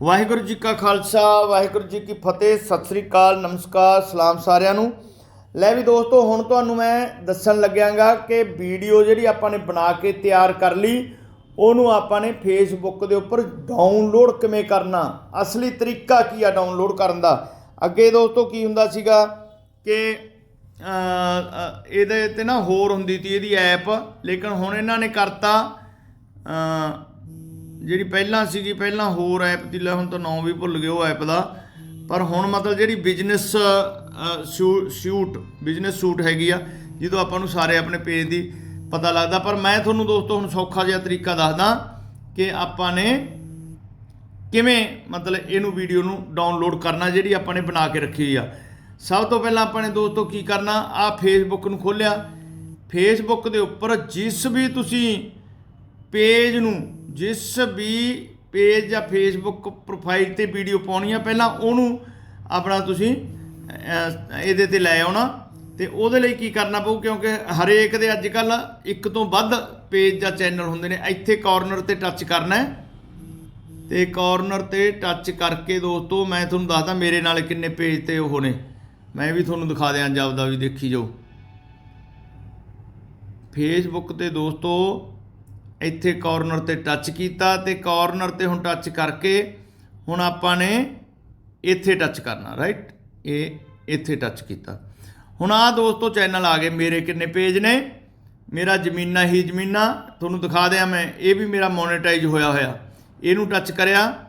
ਵਾਹਿਗੁਰੂ ਜੀ ਕਾ ਖਾਲਸਾ, ਵਾਹਿਗੁਰੂ ਜੀ ਕੀ ਫਤਿਹ, ਸਤਿ ਸ੍ਰੀ ਅਕਾਲ, ਨਮਸਕਾਰ, ਸਲਾਮ ਸਾਰਿਆਂ ਨੂੰ। ਲੈ ਵੀ ਦੋਸਤੋ, ਹੁਣ ਤੁਹਾਨੂੰ ਮੈਂ ਦੱਸਣ ਲੱਗਿਆਗਾ ਕਿ ਵੀਡੀਓ ਜਿਹੜੀ ਆਪਾਂ ਨੇ ਬਣਾ ਕੇ ਤਿਆਰ ਕਰ ਲਈ, ਉਹਨੂੰ ਆਪਾਂ ਨੇ ਫੇਸਬੁੱਕ ਦੇ ਉੱਪਰ ਡਾਊਨਲੋਡ ਕਿਵੇਂ ਕਰਨਾ, ਅਸਲੀ ਤਰੀਕਾ ਕੀ ਆ ਡਾਊਨਲੋਡ ਕਰਨ ਦਾ। ਅੱਗੇ ਦੋਸਤੋ, ਕੀ ਹੁੰਦਾ ਸੀਗਾ ਕਿ ਇਹਦੇ ਤੇ ਨਾ ਹੋਰ ਹੁੰਦੀ ਸੀ ਇਹਦੀ ਐਪ, ਲੇਕਿਨ ਹੁਣ ਇਹਨਾਂ ਨੇ ਕਰਤਾ ਜਿਹੜੀ ਪਹਿਲਾਂ ਸੀਗੀ, ਪਹਿਲਾਂ ਹੋਰ ਐਪ ਦੀ ਲੈ ਹੁਣ ਤਾਂ ਨਾਮ ਵੀ ਭੁੱਲ ਗਏ ਉਹ ਐਪ ਦਾ। ਪਰ ਹੁਣ ਮਤਲਬ ਜਿਹੜੀ ਬਿਜ਼ਨਸ ਸ਼ੂਟ ਬਿਜ਼ਨਸ ਸ਼ੂਟ ਹੈਗੀ ਆ, ਜਿਹਦੋਂ ਆਪਾਂ ਨੂੰ ਸਾਰੇ ਆਪਣੇ ਪੇਜ ਦੀ ਪਤਾ ਲੱਗਦਾ। ਪਰ ਮੈਂ ਤੁਹਾਨੂੰ ਦੋਸਤੋ ਹੁਣ ਸੌਖਾ ਜਿਹਾ ਤਰੀਕਾ ਦੱਸਦਾ ਕਿ ਆਪਾਂ ਨੇ ਕਿਵੇਂ ਮਤਲਬ ਇਹਨੂੰ ਵੀਡੀਓ ਨੂੰ ਡਾਊਨਲੋਡ ਕਰਨਾ, ਜਿਹੜੀ ਆਪਾਂ ਨੇ ਬਣਾ ਕੇ ਰੱਖੀ ਆ। ਸਭ ਤੋਂ ਪਹਿਲਾਂ ਆਪਾਂ ਨੇ ਦੋਸਤੋ ਕੀ ਕਰਨਾ ਆ ਫੇਸਬੁੱਕ ਨੂੰ ਖੋਲਿਆ। ਫੇਸਬੁੱਕ ਦੇ ਉੱਪਰ ਜਿਸ ਵੀ ਤੁਸੀਂ ਪੇਜ ਨੂੰ ਜਿਸ ਵੀ ਪੇਜ ਜਾਂ ਫੇਸਬੁੱਕ ਪ੍ਰੋਫਾਈਲ ਤੇ ਵੀਡੀਓ ਪਾਉਣੀ ਆ, ਪਹਿਲਾਂ ਉਹਨੂੰ ਆਪਣਾ ਤੁਸੀਂ ਇਹਦੇ ਤੇ ਲੈ ਆਉਣਾ ਤੇ ਉਹਦੇ ਲਈ ਕੀ ਕਰਨਾ ਪਊ, ਕਿਉਂਕਿ ਹਰੇਕ ਦੇ ਅੱਜ ਕੱਲ ਇੱਕ ਤੋਂ ਵੱਧ ਪੇਜ ਜਾਂ ਚੈਨਲ ਹੁੰਦੇ ਨੇ। ਇੱਥੇ ਕਾਰਨਰ ਤੇ ਟੱਚ ਕਰਨਾ ਹੈ। ਤੇ ਕਾਰਨਰ ਤੇ ਟੱਚ ਕਰਕੇ ਦੋਸਤੋ, ਮੈਂ ਤੁਹਾਨੂੰ ਦੱਸਦਾ ਮੇਰੇ ਨਾਲ ਕਿੰਨੇ ਪੇਜ ਤੇ ਉਹ ਨੇ। ਮੈਂ ਵੀ ਤੁਹਾਨੂੰ ਦਿਖਾ ਦਿਆਂ ਦਾ ਵੀ ਦੇਖੀ ਜਾਓ। ਫੇਸਬੁੱਕ ਤੇ ਦੋਸਤੋ ਇੱਥੇ ਕਾਰਨਰ ਤੇ ਟੱਚ ਕੀਤਾ ਤੇ ਕਾਰਨਰ ਤੇ ਹੁਣ ਟੱਚ ਕਰਕੇ ਹੁਣ ਆਪਾਂ ਨੇ ਇੱਥੇ ਟੱਚ ਕਰਨਾ ਰਾਈਟ ਇਹ ਇੱਥੇ ਟੱਚ ਕੀਤਾ। ਹੁਣ ਆ ਦੋਸਤੋ ਚੈਨਲ ਆ ਗਏ, ਮੇਰੇ ਕਿੰਨੇ ਪੇਜ ਨੇ? ਮੇਰਾ ਜ਼ਮੀਨਾਂ ਹੀ ਜ਼ਮੀਨਾਂ, ਤੁਹਾਨੂੰ ਦਿਖਾ ਦਿਆਂ ਮੈਂ, ਇਹ ਵੀ ਮੇਰਾ ਮੋਨੇਟਾਈਜ਼ ਹੋਇਆ ਹੋਇਆ। ਇਹਨੂੰ ਟੱਚ ਕਰਿਆ।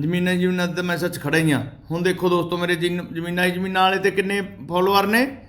ਜ਼ਮੀਨਾਂ ਜ਼ਮੀਨਾਂ ਤੇ ਮੈਂ ਸੱਚ ਖੜਾ ਹੀ ਆ ਹੁਣ ਦੇਖੋ ਦੋਸਤੋ ਮੇਰੇ ਜਿਨ- ਜ਼ਮੀਨਾਂ ਹੀ ਜ਼ਮੀਨਾਂ ਵਾਲੇ ਤੇ ਕਿੰਨੇ ਫੋਲੋਅਰ ਨੇ?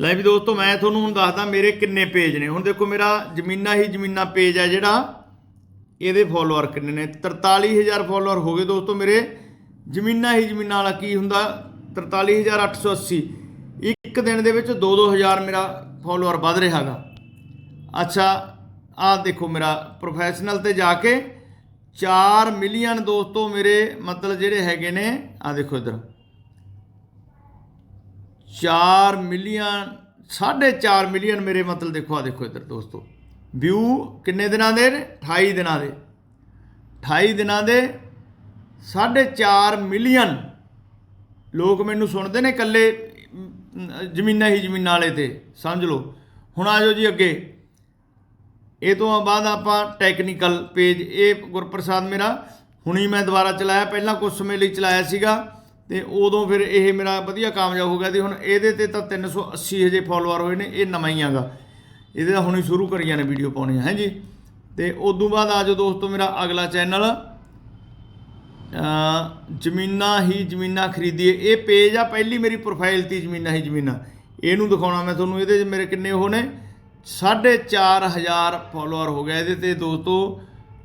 ਲੈ ਵੀ ਦੋਸਤੋ, ਮੈਂ ਤੁਹਾਨੂੰ ਹੁਣ ਦੱਸਦਾ ਮੇਰੇ ਕਿੰਨੇ ਪੇਜ ਨੇ। ਹੁਣ ਦੇਖੋ, ਮੇਰਾ ਜ਼ਮੀਨਾਂ ਹੀ ਜ਼ਮੀਨਾਂ ਪੇਜ ਹੈ ਜਿਹੜਾ। ਇਹਦੇ ਫੋਲੋਅਰ ਕਿੰਨੇ ਨੇ? 43000 ਫੋਲੋਅਰ ਹੋ ਗਏ ਦੋਸਤੋ ਮੇਰੇ। ਜ਼ਮੀਨਾਂ ਹੀ ਜ਼ਮੀਨਾਂ ਵਾਲਾ ਕੀ ਹੁੰਦਾ? 43880 ਇੱਕ ਦਿਨ ਦੇ ਵਿੱਚ 2-2000 ਮੇਰਾ ਫੋਲੋਅਰ ਵੱਧ ਰਿਹਾਗਾ ਅੱਛਾ, ਆਹ ਦੇਖੋ ਮੇਰਾ ਪ੍ਰੋਫੈਸ਼ਨਲ ਤੇ ਜਾ ਕੇ 4 ਮਿਲੀਅਨ ਦੋਸਤੋ ਮੇਰੇ ਮਤਲਬ ਜਿਹੜੇ ਹੈਗੇ ਨੇ, ਆਹ ਦੇਖੋ ਇਧਰ। 4 ਮਿਲੀਅਨ 4.5 ਮਿਲੀਅਨ ਮੇਰੇ ਮਤਲਬ ਦੇਖੋ ਆ ਦੇਖੋ ਇੱਧਰ ਦੋਸਤੋ। ਵਿਊ ਕਿੰਨੇ ਦਿਨਾਂ ਦੇ ਨੇ? 28 ਦਿਨਾਂ ਦੇ। 28 ਦਿਨਾਂ ਦੇ 4.5 ਮਿਲੀਅਨ ਲੋਕ ਮੈਨੂੰ ਸੁਣਦੇ ਨੇ ਇਕੱਲੇ, ਜ਼ਮੀਨਾਂ ਹੀ ਜ਼ਮੀਨਾਂ ਵਾਲੇ ਤੇ, ਸਮਝ ਲਓ। ਹੁਣ ਆ ਜਾਓ ਜੀ ਅੱਗੇ। ਇਹ ਤੋਂ ਬਾਅਦ ਆਪਾਂ ਟੈਕਨੀਕਲ ਪੇਜ ਇਹ ਗੁਰਪ੍ਰਸਾਦ ਮੇਰਾ, ਹੁਣੀ ਮੈਂ ਦੁਬਾਰਾ ਚਲਾਇਆ, ਪਹਿਲਾਂ ਕੁਝ ਸਮੇਂ ਲਈ ਚਲਾਇਆ ਸੀਗਾ। ਤੇ ਉਦੋਂ ਫਿਰ ਇਹ ਮੇਰਾ ਵਧੀਆ ਕਾਮਯਾਬ ਹੋ ਗਿਆ ਤੇ ਹੁਣ ਇਹਦੇ ਤੇ ਤਾਂ 380 ਹਜੇ ਫਾਲੋਅਰ ਹੋਏ ਨੇ, ਇਹ ਨਵਾਂ ਹੀ ਆਗਾ। ਇਹਦੇ ਤਾਂ ਹੁਣੀ ਸ਼ੁਰੂ ਕਰੀਆਂ ਨੇ ਵੀਡੀਓ ਪਾਉਣੀਆਂ, ਹੈ ਜੀ? ਤੇ ਉਦੋਂ ਬਾਅਦ ਆ ਜਾਓ ਦੋਸਤੋ ਮੇਰਾ ਅਗਲਾ ਚੈਨਲ ਜ਼ਮੀਨਾਂ ਹੀ ਜ਼ਮੀਨਾਂ ਖਰੀਦੀਏ। ਇਹ ਪੇਜ ਆ, ਪਹਿਲੀ ਮੇਰੀ ਪ੍ਰੋਫਾਈਲ ਤੀ ਜ਼ਮੀਨਾਂ ਹੀ ਜ਼ਮੀਨਾਂ। ਇਹਨੂੰ ਦਿਖਾਉਣਾ ਮੈਂ ਤੁਹਾਨੂੰ, ਇਹਦੇ 'ਚ ਮੇਰੇ ਕਿੰਨੇ ਉਹ ਨੇ? 4500 ਫਾਲੋਅਰ ਹੋ ਗਿਆ ਇਹਦੇ ਤੇ ਦੋਸਤੋ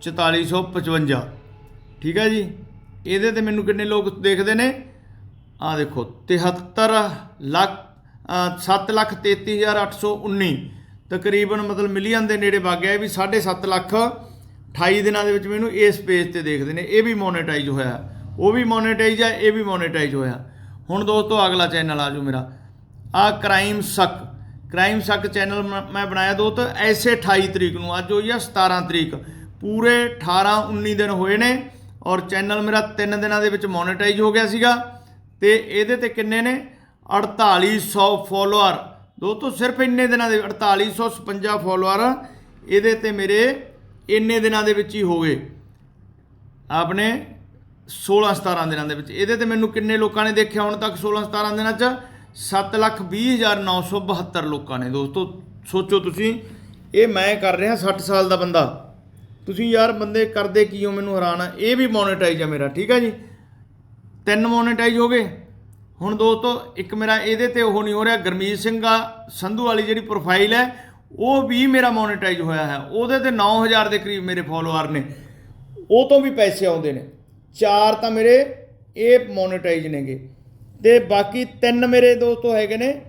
4455 ਠੀਕ ਹੈ ਜੀ? ਇਹਦੇ ਤੇ ਮੈਨੂੰ ਕਿੰਨੇ ਲੋਕ ਦੇਖਦੇ ਨੇ? ਆ ਦੇਖੋ 73 ਲੱਖ 733819 ਤਕਰੀਬਨ ਮਤਲਬ ਮਿਲੀਅਨ ਦੇ ਨੇੜੇ ਵਗ ਗਿਆ ਇਹ ਵੀ 7.5 ਲੱਖ। 28 ਦਿਨਾਂ ਦੇ ਵਿੱਚ ਮੈਨੂੰ ਇਸ ਪੇਜ ਤੇ ਦੇਖਦੇ ਨੇ, ਇਹ ਵੀ ਮੋਨੇਟਾਈਜ਼ ਹੋਇਆ। ਉਹ ਵੀ ਮੋਨੇਟਾਈਜ਼ ਆ, ਇਹ ਵੀ ਮੋਨੇਟਾਈਜ਼ ਹੋਇਆ। ਹੁਣ ਦੋਸਤੋ, ਅਗਲਾ ਚੈਨਲ ਆ ਜਾਓ ਮੇਰਾ। ਆ ਕ੍ਰਾਈਮ ਸਕ ਕ੍ਰਾਈਮ ਸਕ ਚੈਨਲ ਮੈਂ ਬਣਾਇਆ ਦੋਸਤ, ਐਸੇ 28 ਤਰੀਕ ਨੂੰ, ਅੱਜ ਹੋਈ ਆ 17 ਤਰੀਕ। ਪੂਰੇ 18 19 ਦਿਨ ਹੋਏ ਨੇ ਔਰ ਚੈਨਲ ਮੇਰਾ 3 ਦਿਨਾਂ ਦੇ ਵਿੱਚ ਮੋਨੇਟਾਈਜ਼ ਹੋ ਗਿਆ ਸੀਗਾ। ਤੇ ਇਹਦੇ ਤੇ ਕਿੰਨੇ ਨੇ? 4800 ਫੋਲੋਅਰ ਦੋਸਤੋ, ਸਿਰਫ ਇੰਨੇ ਦਿਨਾਂ ਦੇ 4856 ਫੋਲੋਅਰ ਇਹਦੇ ਤੇ ਮੇਰੇ ਇੰਨੇ ਦਿਨਾਂ ਦੇ ਵਿੱਚ ਹੀ ਹੋ ਗਏ। ਆਪਣੇ 16 17 ਦਿਨਾਂ ਦੇ ਵਿੱਚ। ਇਹਦੇ ਤੇ ਮੈਨੂੰ ਕਿੰਨੇ ਲੋਕਾਂ ਨੇ ਦੇਖਿਆ ਹੁਣ ਤੱਕ 16 17 ਦਿਨਾਂ ਚ? 720972 ਲੋਕਾਂ ਨੇ। ਦੋਸਤੋ, ਸੋਚੋ ਤੁਸੀਂ, ਇਹ ਮੈਂ ਕਰ ਰਿਹਾ 60 ਸਾਲ ਦਾ ਬੰਦਾ। ਤੁਸੀਂ ਯਾਰ, ਬੰਦੇ ਕਰਦੇ ਕੀ ਹੋ? ਮੈਨੂੰ ਹੈਰਾਨ ਆ। ਇਹ ਵੀ ਮੋਨੇਟਾਈਜ਼ ਆ ਮੇਰਾ, ਠੀਕ ਹੈ ਜੀ? ਤਿੰਨ ਮੋਨੇਟਾਈਜ਼ ਹੋ ਗਏ। ਹੁਣ ਦੋਸਤੋ ਇੱਕ ਮੇਰਾ ਇਹਦੇ ਤੇ ਉਹ ਨਹੀਂ ਹੋ ਰਿਹਾ ਗਰਮੀਤ ਸਿੰਘ ਆ ਸੰਧੂ ਵਾਲੀ ਜਿਹੜੀ ਪ੍ਰੋਫਾਈਲ ਹੈ ਉਹ ਵੀ ਮੇਰਾ ਮੋਨੇਟਾਈਜ਼ ਹੋਇਆ ਹੈ। ਉਹਦੇ ਤੇ 9000 ਦੇ ਕਰੀਬ ਮੇਰੇ ਫੋਲੋਅਰ ਨੇ। ਉਹ ਤੋਂ ਵੀ ਪੈਸੇ ਆਉਂਦੇ ਨੇ। ਚਾਰ ਤਾਂ ਮੇਰੇ ਇਹ ਮੋਨੇਟਾਈਜ਼ ਨੇਗੇ। ਤੇ ਬਾਕੀ ਤਿੰਨ ਮੇਰੇ ਦੋਸਤੋ ਹੈਗੇ ਨੇ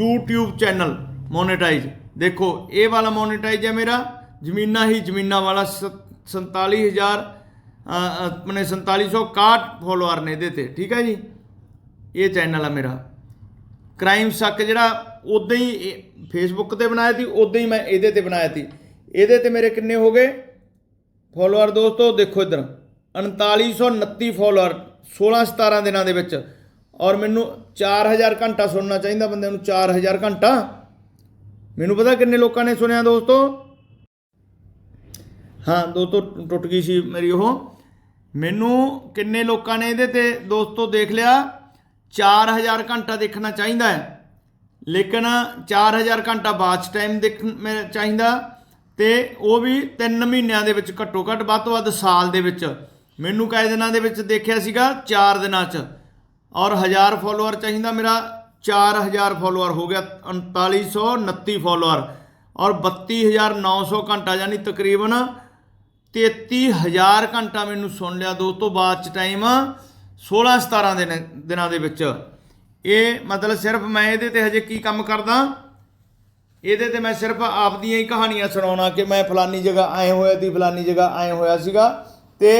YouTube ਚੈਨਲ ਮੋਨੇਟਾਈਜ਼ ਦੇਖੋ ਇਹ ਵਾਲਾ ਮੋਨੇਟਾਈਜ਼ ਹੈ ਮੇਰਾ। ਜ਼ਮੀਨਾਂ ਹੀ ਜ਼ਮੀਨਾਂ ਵਾਲਾ ਸ- 47000 ਅ, ਆਪਣੇ 4761 ਫੋਲੋਅਰ ਨੇ ਇਹਦੇ ਤੇ, ਠੀਕ ਹੈ ਜੀ? ਇਹ ਚੈਨਲ ਆ ਮੇਰਾ। ਕ੍ਰਾਈਮ ਸੱਕ ਜਿਹੜਾ ਉਦਾਂ ਹੀ ਫੇਸਬੁੱਕ ਤੇ ਬਣਾਇਆ ਸੀ ਉਦਾਂ ਹੀ ਮੈਂ ਇਹਦੇ ਤੇ ਬਣਾਇਆ ਸੀ। ਇਹਦੇ ਤੇ ਮੇਰੇ ਕਿੰਨੇ ਹੋ ਗਏ? ਫੋਲੋਅਰ ਦੋਸਤੋ, ਦੇਖੋ ਇਧਰ। 3929 ਫੋਲੋਅਰ 16 17 ਦਿਨਾਂ ਦੇ ਵਿੱਚ। ਔਰ ਮੈਨੂੰ 4000 ਘੰਟਾ ਸੁਣਨਾ ਚਾਹੀਦਾ ਬੰਦੇ ਨੂੰ 4000 ਘੰਟਾ। ਮੈਨੂੰ ਪਤਾ ਕਿੰਨੇ ਲੋਕਾਂ ਨੇ ਸੁਣਿਆ ਦੋਸਤੋ? ਹਾਂ, ਦੋਸਤੋ, ਟੁੱਟ ਗਈ ਸੀ ਮੇਰੀ ਉਹ। ਮੈਨੂੰ ਕਿੰਨੇ ਲੋਕਾਂ ਨੇ ਇਹਦੇ ਤੇ ਦੋਸਤੋ ਦੇਖ ਲਿਆ? 4000 ਘੰਟਾ ਦੇਖਣਾ ਚਾਹੀਦਾ ਹੈ। ਲੇਕਿਨ 4000 ਘੰਟਾ ਬਾਅਦ ਟਾਈਮ ਦੇਖ ਮੈਂ ਚਾਹੀਦਾ ਤੇ ਉਹ ਵੀ 3 ਮਹੀਨਿਆਂ ਦੇ ਵਿੱਚ, ਘੱਟੋ ਘੱਟ ਵੱਧ ਤੋਂ ਵੱਧ ਸਾਲ ਦੇ ਵਿੱਚ। ਮੈਨੂੰ ਕਈ ਦਿਨਾਂ ਦੇ ਵਿੱਚ ਦੇਖਿਆ ਸੀਗਾ 4 ਦਿਨਾਂ 'ਚ। ਔਰ 1000 ਫੋਲੋਅਰ ਚਾਹੀਦਾ ਮੇਰਾ 4000 ਫੋਲੋਅਰ ਹੋ ਗਿਆ 3929 ਫੋਲੋਅਰ ਔਰ 32900 ਘੰਟਾ, ਯਾਨੀ ਤਕਰੀਬਨ 33000 ਘੰਟਾ ਮੈਨੂੰ ਸੁਣ ਲਿਆ ਦੋ ਤੋਂ ਬਾਅਦ ਚ ਟਾਈਮ 16 17 ਦਿਨ ਦਿਨਾਂ ਦੇ ਵਿੱਚ। ਇਹ ਮਤਲਬ ਸਿਰਫ ਮੈਂ ਇਹਦੇ ਤੇ ਹਜੇ ਕੀ ਕੰਮ ਕਰਦਾ? ਇਹਦੇ ਤੇ ਮੈਂ ਸਿਰਫ ਆਪਦੀਆਂ ਹੀ ਕਹਾਣੀਆਂ ਸੁਣਾਉਣਾ ਕਿ ਮੈਂ ਫਲਾਨੀ ਜਗ੍ਹਾ ਆਏ ਹੋਇਆ ਦੀ ਫਲਾਨੀ ਜਗ੍ਹਾ ਆਏ ਹੋਇਆ ਸੀਗਾ। ਤੇ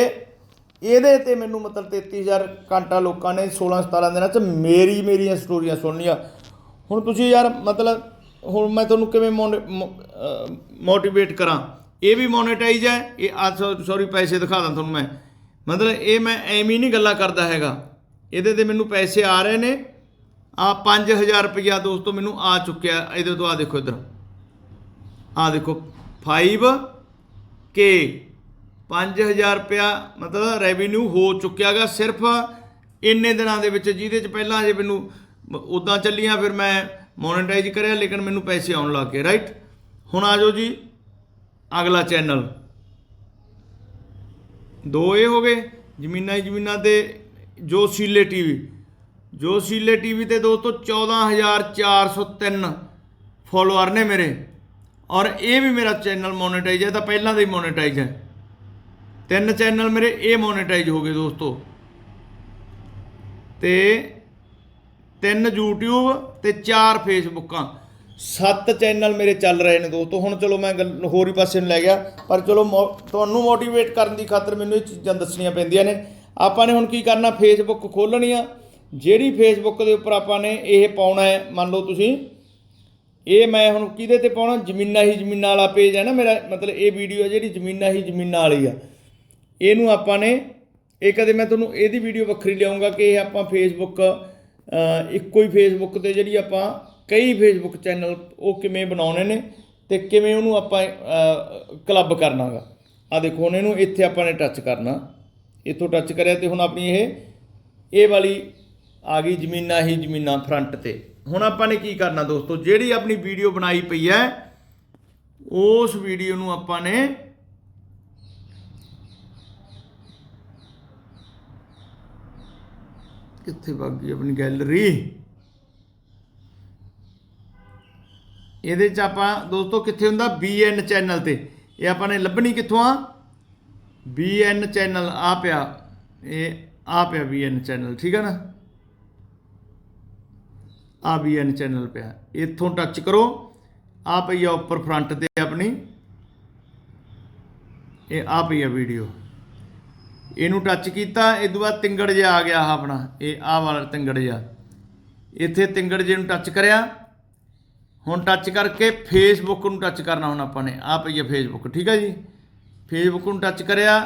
ਇਹਦੇ ਤੇ ਮੈਨੂੰ ਮਤਲਬ 33000 ਘੰਟਾ ਲੋਕਾਂ ਨੇ 16 17 ਦਿਨਾਂ ਚ ਮੇਰੀ ਮੇਰੀਆਂ ਸਟੋਰੀਆਂ ਸੁਣਨੀਆਂ ਹੁਣ ਤੁਸੀਂ ਯਾਰ ਮਤਲਬ ਹੁਣ ਮੈਂ ਤੁਹਾਨੂੰ ਕਿਵੇਂ ਮੋਟੀਵੇਟ ਕਰਾਂ? ਇਹ ਵੀ ਮੋਨੇਟਾਈਜ਼ ਹੈ। ਇਹ ਆ ਸੌਰੀ ਪੈਸੇ ਦਿਖਾ ਦਾਂ ਤੁਹਾਨੂੰ ਮੈਂ। ਮਤਲਬ ਇਹ ਮੈਂ ਐਵੇਂ ਹੀ ਨਹੀਂ ਗੱਲਾਂ ਕਰਦਾ ਹੈਗਾ। ਇਹਦੇ ਤੇ ਮੈਨੂੰ ਪੈਸੇ ਆ ਰਹੇ ਨੇ। ਆ 5000 ਰੁਪਇਆ ਦੋਸਤੋ ਮੈਨੂੰ ਆ ਚੁੱਕਿਆ। ਇਹਦੇ ਤੋਂ ਆ ਦੇਖੋ ਇਧਰ। ਆ ਦੇਖੋ 5 ਕੇ 5000 ਰੁਪਇਆ ਮਤਲਬ ਰੈਵਨਿਊ ਹੋ ਚੁੱਕਿਆਗਾ ਸਿਰਫ ਇੰਨੇ ਦਿਨਾਂ ਦੇ ਵਿੱਚ। ਜਿਹਦੇ ਚ ਪਹਿਲਾਂ ਜੇ ਮੈਨੂੰ ਉਦਾਂ ਚੱਲੀਆਂ, ਫਿਰ ਮੈਂ ਮੋਨੇਟਾਈਜ਼ ਕਰਿਆ, ਲੇਕਿਨ ਮੈਨੂੰ ਪੈਸੇ ਆਉਣ ਲੱਗ ਗਏ ਰਾਈਟ ਹੁਣ ਆ ਜਾਓ ਜੀ। ਅਗਲਾ ਚੈਨਲ। ਦੋ ਇਹ ਹੋ ਗਏ, ਜ਼ਮੀਨਾਂ ਹੀ ਜ਼ਮੀਨਾਂ ਤੇ ਜੋ ਸੀਲੇ ਟੀਵੀ। ਜੋ ਸੀਲੇ ਟੀਵੀ ਤੇ ਦੋਸਤੋ 14403 ਫੋਲੋਅਰ ਨੇ ਮੇਰੇ। ਔਰ ਇਹ ਵੀ ਮੇਰਾ ਚੈਨਲ ਮੋਨੇਟਾਈਜ਼ ਹੈ ਤਾਂ ਪਹਿਲਾਂ ਦਾ ਹੀ ਮੋਨੇਟਾਈਜ਼ ਹੈ। ਤਿੰਨ ਚੈਨਲ ਮੇਰੇ, ਇਹ ਮੋਨੇਟਾਈਜ਼ ਹੋ ਗਏ ਦੋਸਤੋ। ਤੇ ਤਿੰਨ YouTube ਤੇ ਚਾਰ ਫੇਸਬੁੱਕਾਂ ਸੱਤ ਚੈਨਲ ਮੇਰੇ ਚੱਲ ਰਹੇ ਨੇ ਦੋਸਤੋ। ਹੁਣ ਚਲੋ ਮੈਂ ਗੱਲ ਹੋਰ ਹੀ ਪਾਸੇ ਨੂੰ ਲੈ ਗਿਆ। ਪਰ ਚਲੋ ਮੋ- ਤੁਹਾਨੂੰ ਮੋਟੀਵੇਟ ਕਰਨ ਦੀ ਖਾਤਰ ਮੈਨੂੰ ਇਹ ਚੀਜ਼ਾਂ ਦੱਸਣੀਆਂ ਪੈਂਦੀਆਂ ਨੇ। ਆਪਾਂ ਨੇ ਹੁਣ ਕੀ ਕਰਨਾ? ਫੇਸਬੁੱਕ ਖੋਲਣੀ ਆ। ਜਿਹੜੀ ਫੇਸਬੁੱਕ ਦੇ ਉੱਪਰ ਆਪਾਂ ਨੇ ਇਹ ਪਾਉਣਾ ਹੈ, ਮੰਨ ਲਓ ਤੁਸੀਂ। ਇਹ ਮੈਂ ਹੁਣ ਕਿਹਦੇ ਤੇ ਪਾਉਣਾ? ਜ਼ਮੀਨਾਂ ਹੀ ਜ਼ਮੀਨਾਂ ਵਾਲਾ ਪੇਜ ਹੈ ਨਾ ਮੇਰਾ। ਮਤਲਬ ਇਹ ਵੀਡੀਓ ਜਿਹੜੀ ਜ਼ਮੀਨਾਂ ਹੀ ਜ਼ਮੀਨਾਂ ਵਾਲੀ ਆ। ਇਹਨੂੰ ਆਪਾਂ ਨੇ ਇਹ ਕਦੇ ਮੈਂ ਤੁਹਾਨੂੰ ਇਹਦੀ ਵੀਡੀਓ ਵੱਖਰੀ ਲਿਆਉਂਗਾ ਕਿ ਇਹ ਆਪਾਂ ਫੇਸਬੁੱਕ ਇੱਕੋ ਹੀ ਫੇਸਬੁੱਕ ਤੇ ਜਿਹੜੀ ਆਪਾਂ ਕਈ ਫੇਸਬੁੱਕ ਚੈਨਲ ਉਹ ਕਿਵੇਂ ਬਣਾਉਣੇ ਨੇ ਤੇ ਕਿਵੇਂ ਉਹਨੂੰ ਆਪਾਂ ਕਲੱਬ ਕਰਨਾਗਾ। ਆ ਦੇਖੋ, ਹੁਣ ਇਹਨੂੰ ਇੱਥੇ ਆਪਾਂ ਨੇ ਟੱਚ ਕਰਨਾ। ਇੱਥੋਂ ਟੱਚ ਕਰਿਆ ਤੇ ਹੁਣ ਆਪਣੀ ਇਹ ਇਹ ਵਾਲੀ ਆ ਗਈ ਜ਼ਮੀਨਾਂ ਹੀ ਜ਼ਮੀਨਾਂ ਫਰੰਟ ਤੇ। ਹੁਣ ਆਪਾਂ ਨੇ ਕੀ ਕਰਨਾ ਦੋਸਤੋ, ਜਿਹੜੀ ਆਪਣੀ ਵੀਡੀਓ ਬਣਾਈ ਪਈ ਹੈ, ਉਸ ਵੀਡੀਓ ਨੂੰ ਆਪਾਂ ਨੇ ਕਿੱਥੇ ਵਗ ਗਈ ਆਪਣੀ ਗੈਲਰੀ ਇਹਦੇ ਚ ਆਪਾਂ ਦੋਸਤੋ ਕਿੱਥੇ ਹੁੰਦਾ? BN ਚੈਨਲ ਤੇ। ਇਹ ਆਪਾਂ ਨੇ ਲੱਭਣੀ ਕਿੱਥੋਂ ਆ? BN ਚੈਨਲ ਆ ਪਿਆ। ਇਹ ਆ ਪਿਆ BN ਚੈਨਲ ਠੀਕ ਹੈ ਨਾ? ਆ BN ਚੈਨਲ ਪਿਆ। ਇੱਥੋਂ ਟੱਚ ਕਰੋ। ਆ ਪਈ ਆ ਉੱਪਰ ਫਰੰਟ ਤੇ ਆਪਣੀ। ਇਹ ਆ ਪਈ ਆ ਵੀਡੀਓ ਇਹਨੂੰ ਟੱਚ ਕੀਤਾ, ਇਹ ਤੋਂ ਬਾਅਦ ਤਿੰਗੜ ਜਿਹਾ ਆ ਗਿਆ ਆਪਣਾ। ਇਹ ਆਹ ਵਾਲਾ ਤਿੰਗੜ ਜਿਹਾ। ਇੱਥੇ ਤਿੰਗੜ ਜੇ ਨੂੰ ਟੱਚ ਕਰਿਆ। ਹੁਣ ਟੱਚ ਕਰਕੇ ਫੇਸਬੁੱਕ ਨੂੰ ਟੱਚ ਕਰਨਾ ਹੁਣ ਆਪਾਂ ਨੇ। ਆ ਪਈ ਹੈ ਫੇਸਬੁੱਕ ਠੀਕ ਹੈ ਜੀ? ਫੇਸਬੁੱਕ ਨੂੰ ਟੱਚ ਕਰਿਆ।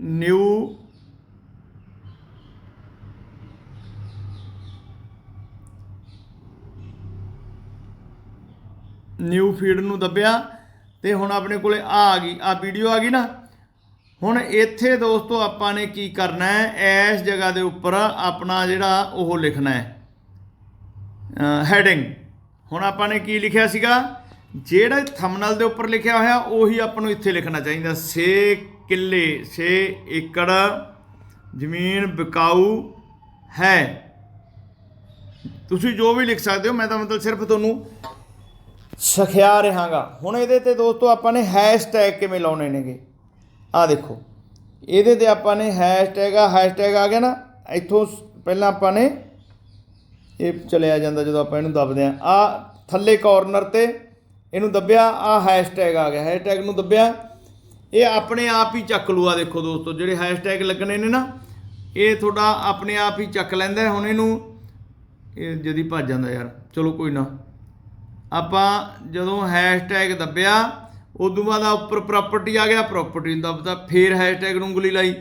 ਨਿਊ ਨਿਊ ਫੀਡ ਨੂੰ ਦੱਬਿਆ ਤੇ ਹੁਣ ਆਪਣੇ ਕੋਲੇ ਆ ਆ ਗਈ ਆ ਵੀਡੀਓ ਆ ਗਈ ਨਾ। ਹੁਣ ਇੱਥੇ ਦੋਸਤੋ ਆਪਾਂ ਨੇ ਕੀ ਕਰਨਾ ਹੈ? ਇਸ ਜਗ੍ਹਾ ਦੇ ਉੱਪਰ ਆਪਣਾ ਜਿਹੜਾ ਉਹ ਲਿਖਣਾ ਹੈ। ਹੈਡਿੰਗ ਹੁਣ ਆਪਾਂ ਨੇ ਕੀ ਲਿਖਿਆ ਸੀਗਾ? ਜਿਹੜਾ ਥੰਬਨੇਲ ਦੇ ਉੱਪਰ ਲਿਖਿਆ ਹੋਇਆ, ਉਹੀ ਆਪਾਂ ਨੂੰ ਇੱਥੇ ਲਿਖਣਾ ਚਾਹੀਦਾ। 6 ਕਿੱਲੇ 6 ਏਕੜ ਜ਼ਮੀਨ ਵਿਕਾਊ ਹੈ। ਤੁਸੀਂ ਜੋ ਵੀ ਲਿਖ ਸਕਦੇ ਹੋ, ਮੈਂ ਤਾਂ ਮਤਲਬ ਸਿਰਫ ਤੁਹਾਨੂੰ ਸਿਖਿਆ ਰਹਾਗਾ। ਹੁਣ ਇਹਦੇ ਤੇ ਦੋਸਤੋ, ਆਪਾਂ ਨੇ ਹੈਸ਼ਟੈਗ ਕਿਵੇਂ ਲਾਉਣੇ ਨੇਗੇ? ਆ ਦੇਖੋ। ਇਹਦੇ ਤੇ ਆਪਾਂ ਨੇ ਹੈਸ਼ਟੈਗ ਆ ਹੈਸ਼ਟੈਗ ਆ ਗਿਆ ਨਾ। ਇੱਥੋਂ ਸ- ਪਹਿਲਾਂ ਆਪਾਂ ਨੇ ਇਹ ਚਲਿਆ ਜਾਂਦਾ ਜਦੋਂ ਆਪਾਂ ਇਹਨੂੰ ਦੱਬਦੇ ਆ ਆ ਥੱਲੇ ਕਾਰਨਰ ਤੇ ਇਹਨੂੰ ਦੱਬਿਆ ਆ ਹੈਸ਼ਟੈਗ ਆ ਗਿਆ। ਹੈਸ਼ਟੈਗ ਨੂੰ ਦੱਬਿਆ। ਇਹ ਆਪਣੇ ਆਪ ਹੀ ਚੱਕ ਲੂਆ ਦੇਖੋ ਦੋਸਤੋ, ਜਿਹੜੇ ਹੈਸ਼ਟੈਗ ਲੱਗਣੇ ਨੇ ਨਾ, ਇਹ ਤੁਹਾਡਾ ਆਪਣੇ ਆਪ ਹੀ ਚੱਕ ਲੈਂਦਾ ਹੁਣ ਇਹਨੂੰ ਇਹ ਜਦੀ ਭੱਜ ਜਾਂਦਾ ਯਾਰ। ਚਲੋ ਕੋਈ ਨਾ। ਆਪਾਂ ਜਦੋਂ ਹੈਸ਼ਟੈਗ ਦੱਬਿਆ, ਉਦੋਂ ਬਾਅਦ ਆ ਉੱਪਰ ਪ੍ਰਾਪਰਟੀ ਆ ਗਿਆ। ਪ੍ਰਾਪਰਟੀ ਨੂੰ ਦੱਬਦਾ ਫੇਰ ਹੈਸ਼ਟੈਗ ਨੂੰ ਉਂਗਲੀ ਲਾਈ।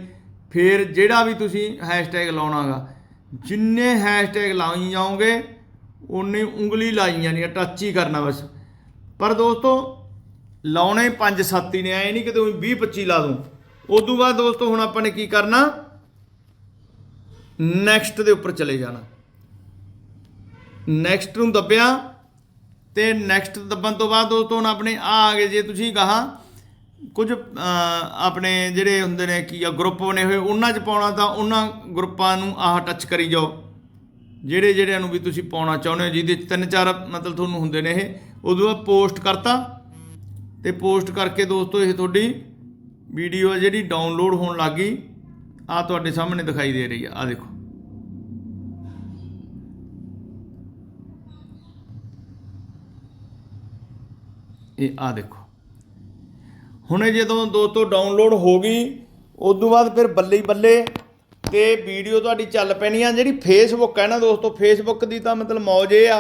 ਫੇਰ ਜਿਹੜਾ ਵੀ ਤੁਸੀਂ ਹੈਸ਼ਟੈਗ ਲਾਉਣਾਗਾ ਜਿੰਨੇ ਹੈਸ਼ਟੈਗ ਲਾਈ ਜਾਓਗੇ ਉਨੀ ਉਂਗਲੀ ਲਾਈ ਜਾਣੀ ਹੈ ਟੱਚ ਹੀ ਕਰਨਾ ਬਸ। ਪਰ ਦੋਸਤੋ, ਲਾਉਣੇ 5-7 ਹੀ ਨੇ, ਐ ਨਹੀਂ ਕਿ ਤੁਸੀਂ 20-25 ਲਾ ਦੂੰ। ਉਦੋਂ ਬਾਅਦ ਦੋਸਤੋ, ਹੁਣ ਆਪਾਂ ਨੇ ਕੀ ਕਰਨਾ? ਨੈਕਸਟ ਦੇ ਉੱਪਰ ਚਲੇ ਜਾਣਾ। ਨੈਕਸਟ ਨੂੰ ਦੱਬਿਆ ਤੇ ਨੈਕਸਟ ਦੱਬਣ ਤੋਂ ਬਾਅਦ ਦੋਸਤੋ, ਹੁਣ ਆਪਣੇ ਆ ਆ ਗਏ ਜੇ ਤੁਸੀਂ ਕਹਾ ਕੁਝ ਆਪਣੇ ਜਿਹੜੇ ਹੁੰਦੇ ਨੇ ਕੀ ਆ ਗਰੁੱਪ ਬਣੇ ਹੋਏ, ਉਹਨਾਂ 'ਚ ਪਾਉਣਾ ਤਾਂ ਉਹਨਾਂ ਗਰੁੱਪਾਂ ਨੂੰ ਆਹ ਟੱਚ ਕਰੀ ਜਾਓ। ਜਿਹੜੇ, ਜਿਹੜਿਆਂ ਨੂੰ ਵੀ ਤੁਸੀਂ ਪਾਉਣਾ ਚਾਹੁੰਦੇ ਹੋ, ਜਿਹਦੇ 'ਚ ਤਿੰਨ ਚਾਰ ਮਤਲਬ ਤੁਹਾਨੂੰ ਹੁੰਦੇ ਨੇ ਇਹ, ਉਦੋਂ ਬਾਅਦ ਪੋਸਟ ਕਰਤਾ। ਤੇ ਪੋਸਟ ਕਰਕੇ ਦੋਸਤੋ, ਇਹ ਤੁਹਾਡੀ ਵੀਡੀਓ ਆ ਜਿਹੜੀ ਡਾਊਨਲੋਡ ਹੋਣ ਲੱਗੀ ਆ ਤੁਹਾਡੇ ਸਾਹਮਣੇ ਦਿਖਾਈ ਦੇ ਰਹੀ ਆ ਆ ਦੇਖੋ। ਇਹ ਆ ਦੇਖੋ। ਹੁਣੇ ਜਦੋਂ ਦੋਸਤੋ ਡਾਊਨਲੋਡ ਹੋ ਗਈ, ਉਦੋਂ ਬਾਅਦ ਫਿਰ ਬੱਲੇ ਬੱਲੇ ਤੇ ਵੀਡੀਓ ਤੁਹਾਡੀ ਚੱਲ ਪੈਣੀ ਆ। ਜਿਹੜੀ ਫੇਸਬੁੱਕ ਹੈ ਨਾ ਦੋਸਤੋ ਫੇਸਬੁੱਕ ਦੀ ਤਾਂ ਮਤਲਬ ਮੌਜ ਇਹ ਆ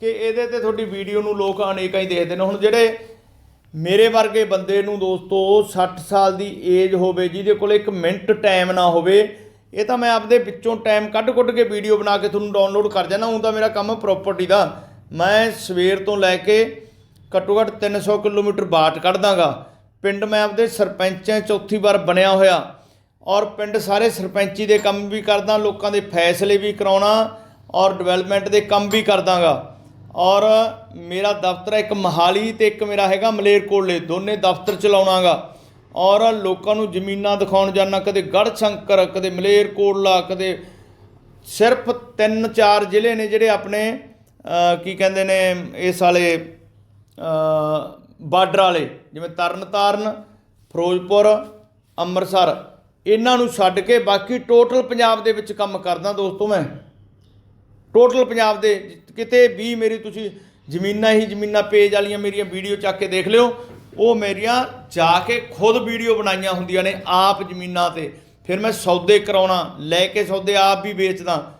ਕਿ ਇਹਦੇ ਤੇ ਤੁਹਾਡੀ ਵੀਡੀਓ ਨੂੰ ਲੋਕ ਅਨੇਕਾਂ ਹੀ ਦੇਖਦੇ ਨੇ। ਹੁਣ ਜਿਹੜੇ ਮੇਰੇ ਵਰਗੇ ਬੰਦੇ ਨੂੰ ਦੋਸਤੋ 60 ਸਾਲ ਦੀ ਏਜ ਹੋਵੇ, ਜਿਹਦੇ ਕੋਲ ਇੱਕ ਮਿੰਟ ਟਾਈਮ ਨਾ ਹੋਵੇ, ਇਹ ਤਾਂ ਮੈਂ ਆਪਦੇ ਵਿੱਚੋਂ ਟਾਈਮ ਕੱਢ-ਕੱਢ ਕੇ ਵੀਡੀਓ ਬਣਾ ਕੇ ਤੁਹਾਨੂੰ ਡਾਊਨਲੋਡ ਕਰ ਜਾਣਾ ਹੁਣ ਤਾਂ ਮੇਰਾ ਕੰਮ ਪ੍ਰੋਪਰਟੀ ਦਾ। ਮੈਂ ਸਵੇਰ ਤੋਂ ਲੈ ਕੇ ਘੱਟੋ ਘੱਟ 300 ਕਿਲੋਮੀਟਰ ਬਾਟ ਕੱਢ ਦਾਂਗਾ ਪਿੰਡ ਮੈਂ ਆਪਦੇ ਸਰਪੰਚਾਂ ਚੌਥੀ ਵਾਰ ਬਣਿਆ ਹੋਇਆ ਔਰ ਪਿੰਡ ਸਾਰੇ ਸਰਪੰਚੀ ਦੇ ਕੰਮ ਵੀ ਕਰਦਾ, ਲੋਕਾਂ ਦੇ ਫੈਸਲੇ ਵੀ ਕਰਾਉਣਾ ਔਰ ਡਿਵੈਲਪਮੈਂਟ ਦੇ ਕੰਮ ਵੀ ਕਰਦਾਗਾ। ਔਰ ਮੇਰਾ ਦਫ਼ਤਰ ਹੈ ਇੱਕ ਮਹਾਲੀ ਤੇ ਇੱਕ ਮੇਰਾ ਹੈਗਾ ਮਲੇਰਕੋਟਲੇ ਦੋਨੇ ਦਫ਼ਤਰ ਚਲਾਉਣਾਗਾ। ਔਰ ਲੋਕਾਂ ਨੂੰ ਜ਼ਮੀਨਾਂ ਦਿਖਾਉਣ ਜਾਣਾ ਕਦੇ ਗੜ੍ਹ ਸ਼ੰਕਰ, ਕਦੇ ਮਲੇਰਕੋਟਲਾ ਕਦੇ ਸਿਰਫ ਤਿੰਨ ਚਾਰ ਜ਼ਿਲ੍ਹੇ ਨੇ ਜਿਹੜੇ ਆਪਣੇ ਕੀ ਕਹਿੰਦੇ ਨੇ, ਇਸ ਵਾਲੇ ਬਾਰਡਰ ਵਾਲੇ, ਜਿਵੇਂ ਤਰਨਤਾਰਨ, ਫਿਰੋਜ਼ਪੁਰ, ਅੰਮ੍ਰਿਤਸਰ, ਇਹਨਾਂ ਨੂੰ ਛੱਡ ਕੇ ਬਾਕੀ ਟੋਟਲ ਪੰਜਾਬ ਦੇ ਵਿੱਚ ਕੰਮ ਕਰਦਾ ਦੋਸਤੋ ਮੈਂ। ਟੋਟਲ ਪੰਜਾਬ ਦੇ ਕਿਤੇ ਵੀ ਮੇਰੀ ਤੁਸੀਂ ਜ਼ਮੀਨਾਂ ਹੀ ਜ਼ਮੀਨਾਂ ਪੇਜ ਵਾਲੀਆਂ ਮੇਰੀਆਂ ਵੀਡੀਓ ਚੱਕ ਕੇ ਦੇਖ ਲਿਓ। ਉਹ ਮੇਰੀਆਂ ਜਾ ਕੇ ਖੁਦ ਵੀਡੀਓ ਬਣਾਈਆਂ ਹੁੰਦੀਆਂ ਨੇ ਆਪ ਜ਼ਮੀਨਾਂ ਤੇ। ਫਿਰ ਮੈਂ ਸੌਦੇ ਕਰਾਉਣਾ, ਲੈ ਕੇ ਸੌਦੇ ਆਪ ਵੀ ਵੇਚਦਾ।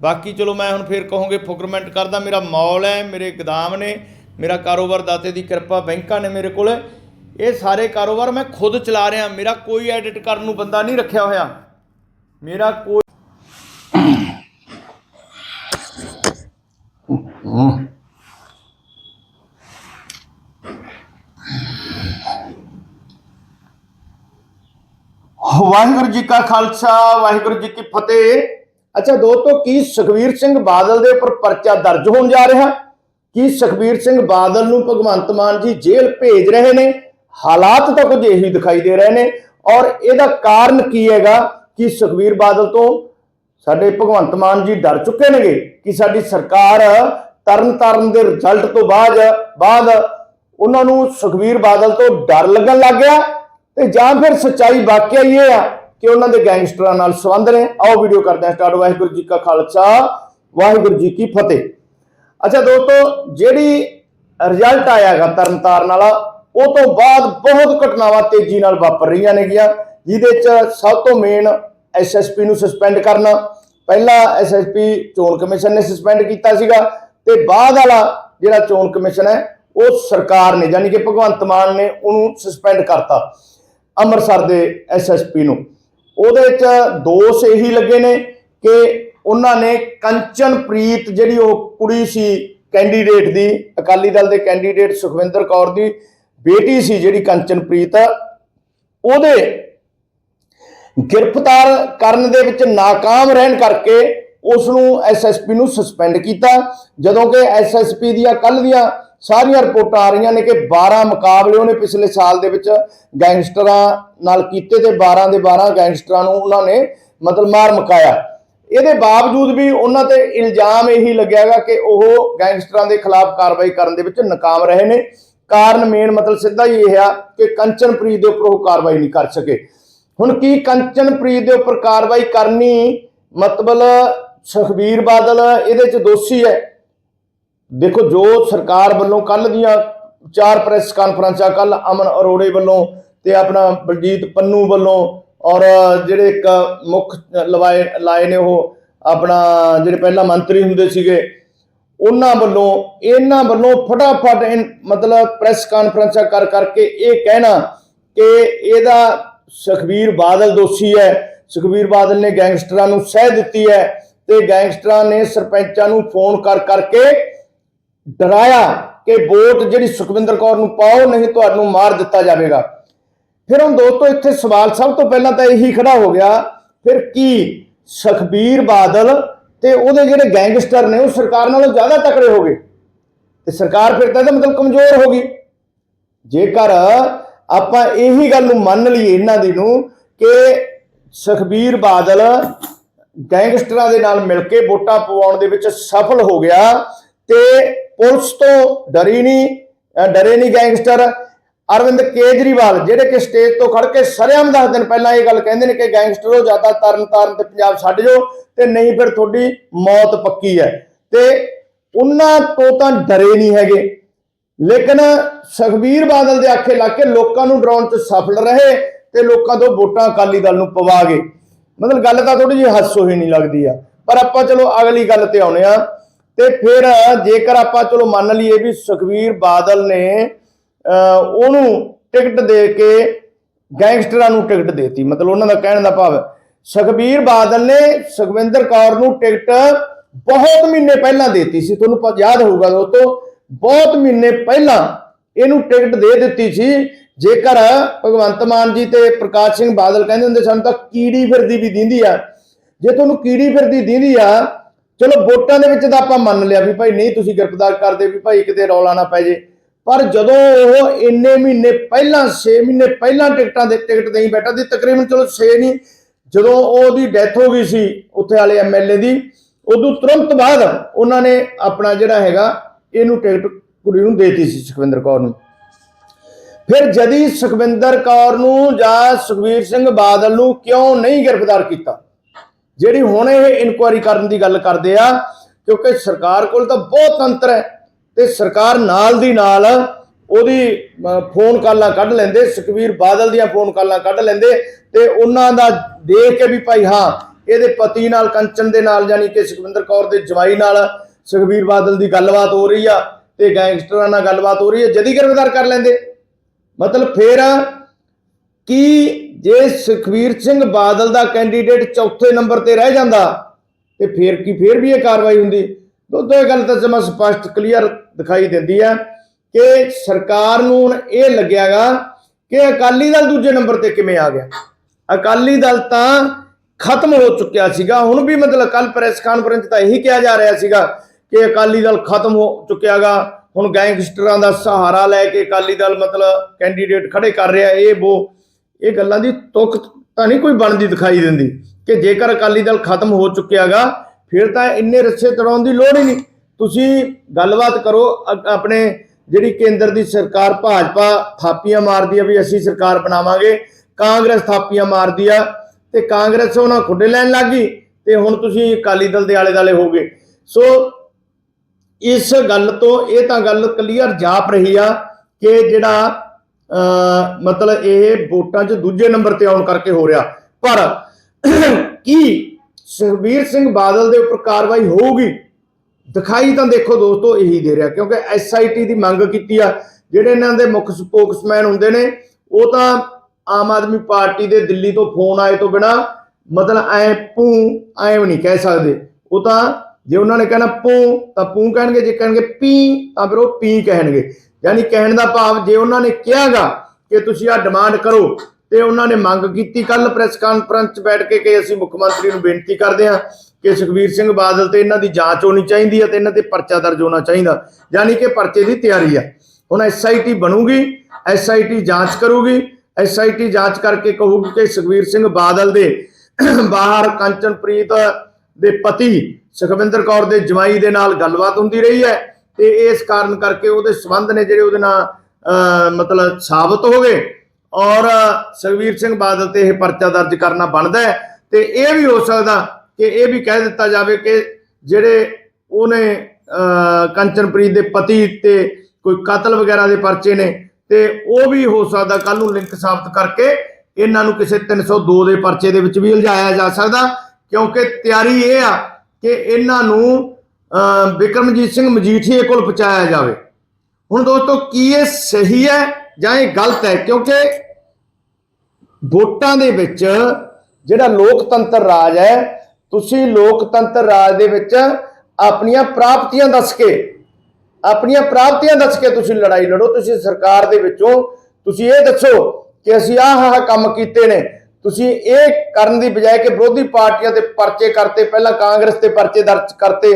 ਬਾਕੀ ਚਲੋ ਮੈਂ ਹੁਣ ਫਿਰ ਕਹੋਗੇ ਫੁਕਰਮੈਂਟ ਕਰਦਾ, ਮੇਰਾ ਮੌਲ ਹੈ, ਮੇਰੇ ਗਦਾਮ ਨੇ ਮੇਰਾ ਕਾਰੋਬਾਰ ਦਾਤੇ ਦੀ ਕਿਰਪਾ ਬੈਂਕਾਂ ਨੇ ਮੇਰੇ ਕੋਲ। ਇਹ ਸਾਰੇ ਕਾਰੋਬਾਰ ਮੈਂ ਖੁਦ ਚਲਾ ਰਿਹਾ। ਮੇਰਾ ਕੋਈ ਐਡਿਟ ਕਰਨ ਨੂੰ ਬੰਦਾ ਨਹੀਂ ਰੱਖਿਆ ਹੋਇਆ। ਮੇਰਾ ਕੋਈ ਵਾਹਿਗੁਰੂ ਜੀ ਕਾ ਖਾਲਸਾ, ਵਾਹਿਗੁਰੂ ਜੀ ਕੀ ਫਤਿਹ। ਅੱਛਾ, ਦੋਸਤੋ, ਕੀ ਸੁਖਵੀਰ ਸਿੰਘ ਬਾਦਲ ਦੇ ਉੱਪਰ ਪਰਚਾ ਦਰਜ ਹੋਣ ਜਾ ਰਿਹਾ? ਕਿ ਸੁਖਬੀਰ ਸਿੰਘ ਬਾਦਲ ਨੂੰ ਭਗਵੰਤ ਮਾਨ ਜੀ ਜੇਲ੍ਹ ਭੇਜ ਰਹੇ ਨੇ? ਹਾਲਾਤ ਤਾਂ ਕੁਝ ਇਹੀ ਦਿਖਾਈ ਦੇ ਰਹੇ ਨੇ। ਔਰ ਇਹਦਾ ਕਾਰਨ ਕੀ ਹੈਗਾ ਕਿ ਸੁਖਬੀਰ ਬਾਦਲ ਤੋਂ ਸਾਡੇ ਭਗਵੰਤ ਮਾਨ ਜੀ ਡਰ ਚੁੱਕੇ ਨੇਗੇ ਕਿ ਸਾਡੀ ਸਰਕਾਰ ਤਰਨ ਤਾਰਨ ਦੇ ਰਿਜ਼ਲਟ ਤੋਂ ਬਾਅਦ ਬਾਅਦ ਉਹਨਾਂ ਨੂੰ ਸੁਖਬੀਰ ਬਾਦਲ ਤੋਂ ਡਰ ਲੱਗਣ ਲੱਗ ਗਿਆ ਤੇ ਜਾਂ ਫਿਰ ਸੱਚਾਈ ਵਾਕਿਆ ਹੀ ਇਹ ਆ ਕਿ ਉਹਨਾਂ ਦੇ ਗੈਂਗਸਟਰਾਂ ਨਾਲ ਸੰਬੰਧ ਨੇ। ਆਓ ਵੀਡੀਓ ਕਰਦੇ ਹਾਂ ਸਟਾਰਟ। ਵਾਹਿਗੁਰੂ ਜੀ ਕਾ ਖਾਲਸਾ, ਵਾਹਿਗੁਰੂ ਜੀ ਕੀ ਫਤਿਹ। ਅੱਛਾ ਦੋਸਤੋ, ਜਿਹੜੀ ਰਿਜ਼ਲਟ ਆਇਆਗਾ ਤਰਨਤਾਰਨ ਵਾਲਾ, ਉਹ ਤੋਂ ਬਾਅਦ ਬਹੁਤ ਘਟਨਾਵਾਂ ਤੇਜ਼ੀ ਨਾਲ ਵਾਪਰ ਰਹੀਆਂ ਨੇਗੀਆਂ, ਜਿਹਦੇ ਚ ਸਭ ਤੋਂ ਮੇਨ ਐਸਐਸਪੀ ਨੂੰ ਸਸਪੈਂਡ ਕਰਨਾ, ਪਹਿਲਾ ਐਸਐਸਪੀ ਚੋਣ ਕਮਿਸ਼ਨ ਨੇ ਸਸਪੈਂਡ ਕੀਤਾ ਸੀਗਾ, ਤੇ ਬਾਅਦ ਵਾਲਾ ਜਿਹੜਾ ਚੋਣ ਕਮਿਸ਼ਨ ਹੈ, ਉਹ ਸਰਕਾਰ ਨੇ ਯਾਨੀ ਕਿ ਭਗਵੰਤ ਮਾਨ ਨੇ ਉਹਨੂੰ ਸਸਪੈਂਡ ਕਰਤਾ, ਅੰਮ੍ਰਿਤਸਰ ਦੇ ਐਸਐਸਪੀ ਨੂੰ। ਉਹਦੇ 'ਚ ਦੋਸ਼ ਇਹੀ ਲੱਗੇ ਨੇ ਕਿ ਉਹਨਾਂ ਨੇ ਕੰਚਨਪ੍ਰੀਤ ਜਿਹੜੀ ਉਹ ਕੁੜੀ ਸੀ ਕੈਂਡੀਡੇਟ ਦੀ, ਅਕਾਲੀ ਦਲ ਦੇ ਕੈਂਡੀਡੇਟ ਸੁਖਵਿੰਦਰ ਕੌਰ ਦੀ ਬੇਟੀ ਸੀ ਜਿਹੜੀ ਕੰਚਨਪ੍ਰੀਤ ਉਹਦੇ ਗ੍ਰਿਫਤਾਰ ਕਰਨ ਦੇ ਵਿੱਚ ناکਾਮ ਰਹਿਣ ਕਰਕੇ ਉਸ ਨੂੰ ਐਸਐਸਪੀ ਨੂੰ ਸਸਪੈਂਡ ਕੀਤਾ। ਜਦੋਂ ਕਿ ਐਸਐਸਪੀ ਦੀਆਂ ਕੱਲ ਦੀਆਂ ਸਾਰੀਆਂ ਰਿਪੋਰਟਾਂ ਆ ਰਹੀਆਂ ਨੇ ਕਿ 12 ਮੁਕਾਬਲੇ ਉਹਨੇ ਪਿਛਲੇ ਸਾਲ ਦੇ ਵਿੱਚ ਗੈਂਗਸਟਰਾਂ ਨਾਲ ਕੀਤੇ ਤੇ 12 ਦੇ 12 ਗੈਂਗਸਟਰਾਂ ਨੂੰ ਉਹਨਾਂ ਨੇ ਮਤਲਬ ਮਾਰ ਮੁਕਾਇਆ। ਇਹਦੇ ਬਾਵਜੂਦ ਵੀ ਉਹਨਾਂ ਤੇ ਇਲਜ਼ਾਮ ਇਹੀ ਲੱਗਿਆਗਾ ਕਿ ਉਹ ਗੈਂਗਸਟਰਾਂ ਦੇ ਖਿਲਾਫ ਕਾਰਵਾਈ ਕਰਨ ਦੇ ਵਿੱਚ ਨਾਕਾਮ ਰਹੇ ਨੇ। ਕਾਰਨ ਮੇਨ ਮਤਲਬ ਸਿੱਧਾ ਹੀ ਇਹ ਆ ਕਿ ਕੰਚਨਪ੍ਰੀਤ ਦੇ ਉੱਪਰ ਉਹ ਕਾਰਵਾਈ ਨਹੀਂ ਕਰ ਸਕੇ। ਹੁਣ ਕੀ ਕੰਚਨਪ੍ਰੀਤ ਦੇ ਉੱਪਰ ਕਾਰਵਾਈ ਕਰਨੀ? ਮਤਲਬ ਸੁਖਬੀਰ ਬਾਦਲ, ਇਹਦੇ ਚ ਦੋਸ਼ੀ ਹੈ। ਦੇਖੋ, ਜੋ ਸਰਕਾਰ ਵੱਲੋਂ ਕੱਲ ਦੀਆਂ ਚਾਰ ਪ੍ਰੈਸ ਕਾਨਫਰੰਸਾਂ ਕੱਲ ਅਮਨ ਅਰੋੜੇ ਵੱਲੋਂ ਤੇ ਆਪਣਾ ਬਲਜੀਤ ਪੰਨੂ ਵੱਲੋਂ ਔਰ ਜਿਹੜੇ ਇੱਕ ਮੁੱਖ ਲਵਾਏ ਲਾਏ ਨੇ ਉਹ ਆਪਣਾ ਜਿਹੜੇ ਪਹਿਲਾਂ ਮੰਤਰੀ ਹੁੰਦੇ ਸੀਗੇ, ਉਹਨਾਂ ਵੱਲੋਂ ਇਹਨਾਂ ਵੱਲੋਂ ਫਟਾਫਟ ਇਨ- ਮਤਲਬ ਪ੍ਰੈਸ ਕਾਨਫਰੰਸਾਂ ਕਰ ਕਰਕੇ ਇਹ ਕਹਿਣਾ ਕਿ ਇਹਦਾ ਸੁਖਬੀਰ ਬਾਦਲ ਦੋਸ਼ੀ ਹੈ। ਸੁਖਬੀਰ ਬਾਦਲ ਨੇ ਗੈਂਗਸਟਰਾਂ ਨੂੰ ਸਹਿ ਦਿੱਤੀ ਹੈ ਤੇ ਗੈਂਗਸਟਰਾਂ ਨੇ ਸਰਪੰਚਾਂ ਨੂੰ ਫੋਨ ਕਰ ਕਰਕੇ ਡਰਾਇਆ ਕਿ ਵੋਟ ਜਿਹੜੀ ਸੁਖਵਿੰਦਰ ਕੌਰ ਨੂੰ ਪਾਓ, ਨਹੀਂ ਤੁਹਾਨੂੰ ਮਾਰ ਦਿੱਤਾ ਜਾਵੇਗਾ। ਫਿਰ ਹੁਣ ਦੋਸਤੋ ਇੱਥੇ ਸਵਾਲ ਸਭ ਤੋਂ ਪਹਿਲਾਂ ਤਾਂ ਇਹੀ ਖੜਾ ਹੋ ਗਿਆ, ਫਿਰ ਕੀ? ਸੁਖਬੀਰ ਬਾਦਲ ਤੇ ਉਹਦੇ ਜਿਹੜੇ ਗੈਂਗਸਟਰ ਨੇ ਉਹ ਸਰਕਾਰ ਨਾਲੋਂ ਜ਼ਿਆਦਾ ਤਕੜੇ ਹੋ ਗਏ। ਤੇ ਸਰਕਾਰ ਫਿਰ ਤਾਂ ਇਹਦਾ ਮਤਲਬ ਕਮਜ਼ੋਰ ਹੋ ਗਈ। ਜੇਕਰ ਆਪਾਂ ਇਹੀ ਗੱਲ ਨੂੰ ਮੰਨ ਲਈਏ ਇਹਨਾਂ ਦੀ ਨੂੰ ਕਿ ਸੁਖਬੀਰ ਬਾਦਲ ਗੈਂਗਸਟਰਾਂ ਦੇ ਨਾਲ ਮਿਲ ਕੇ ਵੋਟਾਂ ਪਵਾਉਣ ਦੇ ਵਿੱਚ ਸਫਲ ਹੋ ਗਿਆ ਤੇ ਪੁਲਿਸ ਤੋਂ ਡਰੀ ਨਹੀਂ ਡਰੇ ਨਹੀਂ ਗੈਂਗਸਟਰ। ਅਰਵਿੰਦ ਕੇਜਰੀਵਾਲ, ਜਿਹੜੇ ਕਿ ਸਟੇਜ ਤੋਂ ਖੜ ਕੇ ਸਰਿਆਮ ਦਸ ਦਿਨ ਪਹਿਲਾਂ ਇਹ ਗੱਲ ਕਹਿੰਦੇ ਨੇ ਕਿ ਗੈਂਗਸਟਰੋ ਜ਼ਿਆਦਾ ਤਰਨ ਤਾਰਨ ਤੇ ਪੰਜਾਬ ਛੱਡ ਜਾਓ ਤੇ ਨਹੀਂ ਫਿਰ ਤੁਹਾਡੀ ਮੌਤ ਪੱਕੀ ਹੈ। ਤੇ ਉਹਨਾਂ ਤੋਂ ਤਾਂ ਡਰੇ ਨਹੀਂ ਹੈਗੇ। ਲੇਕਿਨ ਸੁਖਬੀਰ ਬਾਦਲ ਦੇ ਆਖੇ ਲੱਗ ਕੇ ਲੋਕਾਂ ਨੂੰ ਡਰਾਉਣ 'ਚ ਸਫਲ ਰਹੇ ਤੇ ਲੋਕਾਂ ਤੋਂ ਵੋਟਾਂ ਅਕਾਲੀ ਦਲ ਨੂੰ ਪਵਾ ਗਏ। ਮਤਲਬ ਗੱਲ ਤਾਂ ਥੋੜੀ ਜਿਹੀ ਹਾਸੋ ਹੀ ਨਹੀਂ ਲੱਗਦੀ ਆ। ਪਰ ਆਪਾਂ ਚਲੋ ਅਗਲੀ ਗੱਲ ਤੇ ਆਉਨੇ ਆ ਤੇ ਫਿਰ ਜੇਕਰ ਆਪਾਂ ਚਲੋ ਮੰਨ ਲਈਏ ਵੀ ਸੁਖਬੀਰ ਬਾਦਲ ਨੇ ਉਹਨੂੰ ਟਿਕਟ ਦੇ ਕੇ ਗੈਂਗਸਟਰਾਂ ਨੂੰ ਟਿਕਟ ਦੇਤੀ। ਮਤਲਬ ਉਹਨਾਂ ਦਾ ਕਹਿਣ ਦਾ ਭਾਵ ਸੁਖਬੀਰ ਬਾਦਲ ਨੇ ਸੁਖਵਿੰਦਰ ਕੌਰ ਨੂੰ ਟਿਕਟ ਬਹੁਤ ਮਹੀਨੇ ਪਹਿਲਾਂ ਦੇਤੀ ਸੀ। ਤੁਹਾਨੂੰ ਯਾਦ ਹੋਊਗਾ ਦੋਸਤੋ, ਬਹੁਤ ਮਹੀਨੇ ਪਹਿਲਾਂ ਇਹਨੂੰ ਟਿਕਟ ਦੇ ਦਿੱਤੀ ਸੀ। ਜੇਕਰ ਭਗਵੰਤ ਮਾਨ ਜੀ ਤੇ ਪ੍ਰਕਾਸ਼ ਸਿੰਘ ਬਾਦਲ ਕਹਿੰਦੇ ਹੁੰਦੇ ਸਾਨੂੰ, ਤਾਂ ਕੀੜੀ ਫਿਰਦੀ ਵੀ ਦਿੰਦੀ ਆ। ਜੇ ਤੁਹਾਨੂੰ ਕੀੜੀ ਫਿਰਦੀ ਦਿੰਦੀ ਆ, ਚਲੋ ਵੋਟਾਂ ਦੇ ਵਿੱਚ ਤਾਂ ਆਪਾਂ ਮੰਨ ਲਿਆ ਵੀ ਭਾਈ ਨਹੀਂ, ਤੁਸੀਂ ਗ੍ਰਿਫਤਾਰ ਕਰਦੇ ਵੀ ਭਾਈ, ਕਿਤੇ ਰੌਲਾ ਨਾ ਪੈ ਜੇ। ਪਰ ਜਦੋਂ ਉਹ ਇੰਨੇ ਮਹੀਨੇ ਪਹਿਲਾਂ 6 ਮਹੀਨੇ ਪਹਿਲਾਂ ਟਿਕਟਾਂ ਦੇ ਟਿਕਟ ਦੇਈ ਬੈਠਾ ਸੀ, ਤਕਰੀਬਨ ਚਲੋ 6 ਨਹੀਂ, ਜਦੋਂ ਉਹਦੀ ਡੈਥ ਹੋ ਗਈ ਸੀ ਉੱਥੇ ਵਾਲੇ ਐਮਐਲਏ ਦੀ, ਉਦੋਂ ਤੁਰੰਤ ਬਾਅਦ ਉਹਨਾਂ ਨੇ ਆਪਣਾ ਜਿਹੜਾ ਹੈਗਾ, ਇਹਨੂੰ ਟਿਕਟ ਕੁੜੀ ਨੂੰ ਦੇਤੀ ਸੀ ਸੁਖਵਿੰਦਰ ਕੌਰ ਨੂੰ। ਫਿਰ ਜਦੀ ਸੁਖਵਿੰਦਰ ਕੌਰ ਨੂੰ ਜਾਂ ਸੁਖਵੀਰ ਸਿੰਘ ਬਾਦਲ ਨੂੰ ਕਿਉਂ ਨਹੀਂ ਗ੍ਰਿਫਤਾਰ ਕੀਤਾ? ਜਿਹੜੀ ਹੁਣ ਇਹ ਇਨਕੁਆਇਰੀ ਕਰਨ ਦੀ ਗੱਲ ਕਰਦੇ ਆ, ਕਿਉਂਕਿ ਸਰਕਾਰ ਕੋਲ ਤਾਂ ਬਹੁਤ ਤੰਤਰ ਹੈ। ਤੇ ਸਰਕਾਰ ਨਾਲ ਦੀ ਨਾਲ ਉਹਦੀ ਫੋਨ ਕਾਲਾਂ ਕੱਢ ਲੈਂਦੇ ਸੁਖਵੀਰ ਬਾਦਲ ਦੀਆਂ ਫੋਨ ਕਾਲਾਂ ਕੱਢ ਲੈਂਦੇ ਤੇ ਉਹਨਾਂ ਦਾ ਦੇਖ ਕੇ ਵੀ ਭਾਈ ਹਾਂ, ਇਹਦੇ ਪਤੀ ਨਾਲ, ਕੰਚਨ ਦੇ ਨਾਲ ਯਾਨੀ ਕਿ ਸੁਖਵਿੰਦਰ ਕੌਰ ਦੇ ਜਵਾਈ ਨਾਲ ਸੁਖਵੀਰ ਬਾਦਲ ਦੀ ਗੱਲਬਾਤ ਹੋ ਰਹੀ ਆ ਤੇ ਗੈਂਗਸਟਰਾਂ ਨਾਲ ਗੱਲਬਾਤ ਹੋ ਰਹੀ ਹੈ, ਜਦੀ ਗ੍ਰਿਫਤਾਰ ਕਰ ਲੈਂਦੇ। ਮਤਲਬ ਫੇਰ ਕਿ ਜੇ ਸੁਖਵੀਰ ਸਿੰਘ ਬਾਦਲ ਦਾ ਕੈਂਡੀਡੇਟ ਚੌਥੇ ਨੰਬਰ ਤੇ ਰਹਿ ਜਾਂਦਾ, ਤੇ ਫੇਰ ਕੀ, ਫੇਰ ਵੀ ਇਹ ਕਾਰਵਾਈ ਹੁੰਦੀ। ਦੋਦੋਂ ਇਹ ਗੱਲ ਤਾਂ ਜਮਾ ਸਪਸ਼ਟ ਕਲੀਅਰ ਦਿਖਾਈ ਦਿੰਦੀ ਹੈ ਕਿ ਸਰਕਾਰ ਨੂੰ ਹੁਣ ਇਹ ਲੱਗਿਆਗਾ ਕਿ ਅਕਾਲੀ ਦਲ ਦੂਜੇ ਨੰਬਰ ਤੇ ਕਿਵੇਂ ਆ ਗਿਆ। ਅਕਾਲੀ ਦਲ ਤਾਂ ਖਤਮ ਹੋ ਚੁੱਕਿਆ ਸੀਗਾ। ਹੁਣ ਵੀ ਮਤਲਬ ਕੱਲ ਪ੍ਰੈਸ ਕਾਨਫਰੰਸ ਤਾਂ ਇਹੀ ਕਿਹਾ ਜਾ ਰਿਹਾ ਸੀਗਾ ਕਿ ਅਕਾਲੀ ਦਲ ਖਤਮ ਹੋ ਚੁੱਕਿਆਗਾ। ਹੁਣ ਗੈਂਗਸਟਰਾਂ ਦਾ ਸਹਾਰਾ ਲੈ ਕੇ ਅਕਾਲੀ ਦਲ ਮਤਲਬ ਕੈਂਡੀਡੇਟ ਖੜੇ ਕਰ ਰਿਹਾ। ਇਹ ਉਹ ਇਹ ਗੱਲਾਂ ਦੀ ਤੁਕ ਤਾਂ ਨਹੀਂ ਕੋਈ ਬਣਦੀ ਦਿਖਾਈ ਦਿੰਦੀ ਕਿ ਜੇਕਰ ਅਕਾਲੀ ਦਲ ਖਤਮ ਹੋ ਚੁੱਕਿਆਗਾ ਫਿਰ ਤਾਂ ਇੰਨੇ ਰੱਸੇ ਤੜਾਉਣ ਦੀ ਲੋੜ ਹੀ ਨਹੀਂ। ਤੁਸੀਂ ਗੱਲਬਾਤ ਕਰੋ ਅ- ਆਪਣੇ ਜਿਹੜੀ ਕੇਂਦਰ ਦੀ ਸਰਕਾਰ ਭਾਜਪਾ ਥਾਪੀਆਂ ਮਾਰਦੀ ਆ ਵੀ ਅਸੀਂ ਸਰਕਾਰ ਬਣਾਵਾਂਗੇ ਕਾਂਗਰਸ ਥਾਪੀਆਂ ਮਾਰਦੀ ਆ ਤੇ ਕਾਂਗਰਸ ਉਹਨਾਂ ਖੁੱਡੇ ਲੈਣ ਲੱਗੀ ਤੇ ਹੁਣ ਤੁਸੀਂ ਅਕਾਲੀ ਦਲ ਦੇ ਆਲੇ ਦਾਲੇ ਹੋ ਗਏ। ਸੋ ਇਸ ਗੱਲ ਤੋਂ ਇਹ ਤਾਂ ਗੱਲ ਕਲੀਅਰ ਜਾਪ ਰਹੀ ਆ ਕਿ ਜਿਹੜਾ ਅਹ, ਮਤਲਬ ਇਹ ਵੋਟਾਂ 'ਚ ਦੂਜੇ ਨੰਬਰ ਤੇ ਆਉਣ ਕਰਕੇ ਹੋ ਰਿਹਾ। ਪਰ ਕੀ ਸੁਖਬੀਰ ਸਿੰਘ ਬਾਦਲ ਦੇ ਉੱਪਰ ਕਾਰਵਾਈ ਹੋਊਗੀ। ਦਿਖਾਈ ਤਾਂ ਦੇਖੋ ਦੋਸਤੋ, ਇਹੀ ਦੇ ਰਿਹਾ, ਕਿਉਂਕਿ ਐਸਆਈਟੀ ਦੀ ਮੰਗ ਕੀਤੀ ਆ, ਜਿਹੜੇ ਇਹਨਾਂ ਦੇ ਮੁੱਖ ਸਪੋਕਸਮੈਨ ਹੁੰਦੇ ਨੇ, ਉਹ ਤਾਂ ਆਮ ਆਦਮੀ ਪਾਰਟੀ ਦੇ ਦਿੱਲੀ ਤੋਂ ਫੋਨ ਆਏ ਤੋਂ ਬਿਨਾ, ਮਤਲਬ ਐ ਪੂ, ਐ ਨਹੀਂ ਕਹਿ ਸਕਦੇ। ਉਹ ਤਾਂ ਜੇ ਉਹਨਾਂ ਨੇ ਕਹਿਣਾ ਪੂ, ਤਾਂ ਪੂ ਕਹਿਣਗੇ, ਜੇ ਕਹਿਣਗੇ ਪੀ, ਤਾਂ ਫਿਰ ਉਹ ਪੀ ਕਹਿਣਗੇ। ਯਾਨੀ ਕਹਿਣ ਦਾ ਭਾਵ ਜੇ ਉਹਨਾਂ ਨੇ ਕਿਹਾਗਾ ਕਿ ਤੁਸੀਂ ਆ ਡਿਮਾਂਡ ਕਰੋ ਤੇ ਉਹਨਾਂ ਨੇ ਮੰਗ ਕੀਤੀ ਕੱਲ ਪ੍ਰੈਸ ਕਾਨਫਰੰਸ 'ਚ ਬੈਠ ਕੇ ਕਿ ਅਸੀਂ ਮੁੱਖ ਮੰਤਰੀ ਨੂੰ ਬੇਨਤੀ ਕਰਦੇ ਹਾਂ ਕਿ ਸੁਖਬੀਰ ਸਿੰਘ ਬਾਦਲ ਤੇ ਇਹਨਾਂ ਦੀ ਜਾਂਚ ਹੋਣੀ ਚਾਹੀਦੀ ਹੈ ਤੇ ਇਹਨਾਂ ਤੇ ਪਰਚਾ ਦਰਜ ਹੋਣਾ ਚਾਹੀਦਾ। ਯਾਨੀ ਕਿ ਪਰਚੇ ਦੀ ਤਿਆਰੀ ਹੈ। ਹੁਣ ਐਸਆਈਟੀ ਬਣੂਗੀ ਐਸਆਈਟੀ ਜਾਂਚ ਕਰੂਗੀ ਐਸਆਈਟੀ ਜਾਂਚ ਕਰਕੇ ਕਹੂਗੀ ਕਿ ਸੁਖਬੀਰ ਸਿੰਘ ਬਾਦਲ ਦੇ ਬਾਹਰ ਕੰਚਨਪ੍ਰੀਤ ਦੇ ਪਤੀ ਸੁਖਵਿੰਦਰ ਕੌਰ ਦੇ ਜਵਾਈ ਦੇ ਨਾਲ ਗੱਲਬਾਤ ਹੁੰਦੀ ਰਹੀ ਹੈ ਤੇ ਇਸ ਕਾਰਨ ਕਰਕੇ ਉਹਦੇ ਸਬੰਧ ਨੇ ਜਿਹੜੇ ਉਹਦੇ ਨਾਲ ਮਤਲਬ ਸਾਬਤ ਹੋ ਗਏ। ਔਰ ਸੁਖਬੀਰ ਸਿੰਘ ਬਾਦਲ ਤੇ ਇਹ ਪਰਚਾ ਦਰਜ ਕਰਨਾ ਬਣਦਾ ਹੈ ਤੇ ਇਹ ਵੀ ਹੋ ਸਕਦਾ ਕਿ ਇਹ ਵੀ ਕਹਿ ਦਿੱਤਾ ਜਾਵੇ ਕਿ ਜਿਹੜੇ ਉਹਨੇ ਕੰਚਨਪ੍ਰੀਤ ਦੇ ਪਤੀ ਤੇ ਕੋਈ ਕਤਲ ਵਗੈਰਾ ਦੇ ਪਰਚੇ ਨੇ ਤੇ ਉਹ ਵੀ ਹੋ ਸਕਦਾ ਕੱਲ ਨੂੰ ਲਿੰਕ ਸਾਬਤ ਕਰਕੇ ਇਹਨਾਂ ਨੂੰ ਕਿਸੇ 302 ਦੇ ਪਰਚੇ ਦੇ ਵਿੱਚ ਵੀ ਉਲਝਾਇਆ ਜਾ ਸਕਦਾ ਕਿਉਂਕਿ ਤਿਆਰੀ ਇਹ ਆ ਕਿ ਇਹਨਾਂ ਨੂੰ ਅਹ, ਬਿਕਰਮਜੀਤ ਸਿੰਘ ਮਜੀਠੀਏ ਕੋਲ ਪਹੁੰਚਾਇਆ ਜਾਵੇ। ਹੁਣ ਦੋਸਤੋ ਕੀ ਇਹ ਸਹੀ ਹੈ? ਜਾਂ ਇਹ ਗਲਤ ਹੈ, ਕਿਉਂਕਿ ਵੋਟਾਂ ਦੇ ਵਿੱਚ ਜਿਹੜਾ ਲੋਕਤੰਤਰ ਰਾਜ ਹੈ, ਤੁਸੀਂ ਲੋਕਤੰਤਰ ਰਾਜ ਦੇ ਵਿੱਚ ਆਪਣੀਆਂ ਪ੍ਰਾਪਤੀਆਂ ਦੱਸ ਕੇ, ਆਪਣੀਆਂ ਪ੍ਰਾਪਤੀਆਂ ਦੱਸ ਕੇ ਤੁਸੀਂ ਲੜਾਈ ਲੜੋ, ਤੁਸੀਂ ਸਰਕਾਰ ਦੇ ਵਿੱਚੋਂ ਤੁਸੀਂ ਇਹ ਦੱਸੋ ਕਿ ਅਸੀਂ ਆਹ ਆਹ ਕੰਮ ਕੀਤੇ ਨੇ। ਤੁਸੀਂ ਇਹ ਕਰਨ ਦੀ ਬਜਾਏ ਕਿ ਵਿਰੋਧੀ ਪਾਰਟੀਆਂ ਦੇ ਪਰਚੇ ਕਰਤੇ, ਪਹਿਲਾਂ ਕਾਂਗਰਸ ਤੇ ਪਰਚੇ ਦਰਜ ਕਰਤੇ,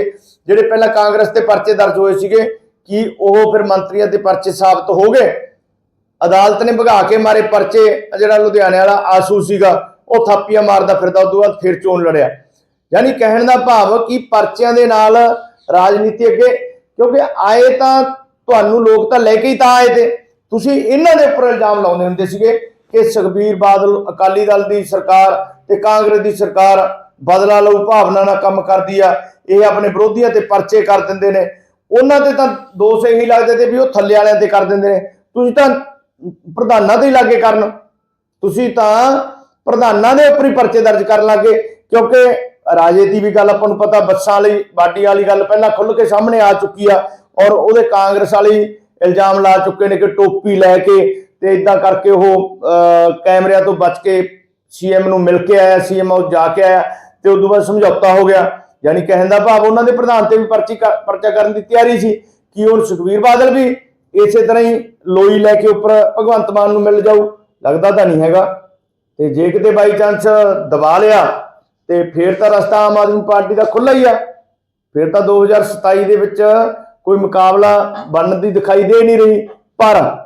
ਜਿਹੜੇ ਪਹਿਲਾਂ ਕਾਂਗਰਸ ਤੇ ਪਰਚੇ ਦਰਜ ਹੋਏ ਸੀਗੇ, ਕਿ ਉਹ ਫਿਰ ਮੰਤਰੀਆਂ ਦੇ ਪਰਚੇ ਸਾਬਤ ਹੋ ਗਏ? ਅਦਾਲਤ ਨੇ ਭਗਾ ਕੇ ਮਾਰੇ ਪਰਚੇ ਜਿਹੜਾ ਲੁਧਿਆਣੇ ਵਾਲਾ ਆਸੂ ਸੀਗਾ, ਉਹ ਥਾਪੀਆਂ ਮਾਰਦਾ ਫਿਰਦਾ ਉਦੋਂ ਬਾਅਦ ਫਿਰ ਚੋਣ ਲੜਿਆ। ਯਾਨੀ ਕਹਿਣ ਦਾ ਭਾਵ ਕਿ ਪਰਚਿਆਂ ਦੇ ਨਾਲ ਰਾਜਨੀਤੀ ਅੱਗੇ, ਕਿਉਂਕਿ ਆਏ ਤਾਂ ਤੁਹਾਨੂੰ ਲੋਕ ਤਾਂ ਲੈ ਕੇ ਹੀ ਤਾਂ ਆਏ ਤੇ। ਤੁਸੀਂ ਇਹਨਾਂ ਦੇ ਉੱਪਰ ਇਲਜ਼ਾਮ ਲਾਉਂਦੇ ਹੁੰਦੇ ਸੀਗੇ ਕਿ ਸੁਖਬੀਰ ਬਾਦਲ ਅਕਾਲੀ ਦਲ ਦੀ ਸਰਕਾਰ ਤੇ ਕਾਂਗਰਸ ਦੀ ਸਰਕਾਰ ਬਦਲਾ ਲਊ, ਭਾਵਨਾ ਨਾਲ ਕੰਮ ਕਰਦੀ ਆ, ਇਹ ਆਪਣੇ ਵਿਰੋਧੀਆਂ ਤੇ ਪਰਚੇ ਕਰ ਦਿੰਦੇ ਨੇ। ਉਹਨਾਂ ਤੇ ਤਾਂ ਦੋਸ਼ ਇਹੀ ਲੱਗਦੇ ਤੇ ਵੀ ਉਹ ਥੱਲੇ ਵਾਲਿਆਂ ਤੇ ਕਰ ਦਿੰਦੇ ਨੇ। ਤੁਸੀਂ ਤਾਂ ਪ੍ਰਧਾਨਾਂ ਤੇ ਹੀ ਲਾਗੇ ਕਰਨ। ਤੁਸੀਂ ਤਾਂ ਪ੍ਰਧਾਨਾਂ ਦੇ ਉੱਪਰ ਹੀ ਪਰਚੇ ਦਰਜ ਕਰਨ ਲੱਗੇ ਕਿਉਂਕਿ ਰਾਜੇ ਦੀ ਵੀ ਗੱਲ ਆਪਾਂ ਨੂੰ ਪਤਾ ਬੱਸਾਂ ਵਾਲੀ ਬਾਡੀ ਵਾਲੀ ਗੱਲ ਪਹਿਲਾਂ ਖੁੱਲ ਕੇ ਸਾਹਮਣੇ ਆ ਚੁੱਕੀ ਆ ਔਰ ਉਹਦੇ ਕਾਂਗਰਸ ਵਾਲੀ ਇਲਜ਼ਾਮ ਲਾ ਚੁੱਕੇ ਨੇ ਕਿ ਟੋਪੀ ਲੈ ਕੇ ਤੇ ਇਦਾਂ ਕਰਕੇ ਉਹ ਅਹ, ਕੈਮਰਿਆਂ ਤੋਂ ਬਚ ਕੇ ਸੀਐਮ ਨੂੰ ਮਿਲ ਕੇ ਆਇਆ ਸੀਐਮ ਉਹ ਜਾ ਕੇ ਆਇਆ ਤੇ ਉਦੋਂ ਬਾਅਦ ਸਮਝੌਤਾ ਹੋ ਗਿਆ। ਯਾਨੀ ਕਹਿਣ ਦਾ ਭਾਵ ਉਹਨਾਂ ਦੇ ਪ੍ਰਧਾਨ ਤੇ ਵੀ ਪਰਚੀ ਪਰਚਾ ਕਰਨ ਦੀ ਤਿਆਰੀ ਸੀ ਕਿ ਹੁਣ ਸੁਖਵੀਰ ਬਾਦਲ ਵੀ ਇਸੇ ਤਰ੍ਹਾਂ ਹੀ ਲੋਈ ਲੈ ਕੇ ਉੱਪਰ ਭਗਵੰਤ ਮਾਨ ਨੂੰ ਮਿਲ ਜਾਊ ਲੱਗਦਾ ਤਾਂ ਨਹੀਂ ਹੈਗਾ। ਤੇ ਜੇ ਕਿਤੇ ਬਾਈ ਚਾਂਸ ਦਬਾ ਲਿਆ ਤੇ ਫੇਰ ਤਾਂ ਰਸਤਾ ਆਮ ਆਦਮੀ ਪਾਰਟੀ ਦਾ ਖੁੱਲਾ ਹੀ ਆ। ਫਿਰ ਤਾਂ 2027 ਦੇ ਵਿੱਚ ਕੋਈ ਮੁਕਾਬਲਾ ਬਣਨ ਦੀ ਦਿਖਾਈ ਦੇ ਨਹੀਂ ਰਹੀ। ਪਰ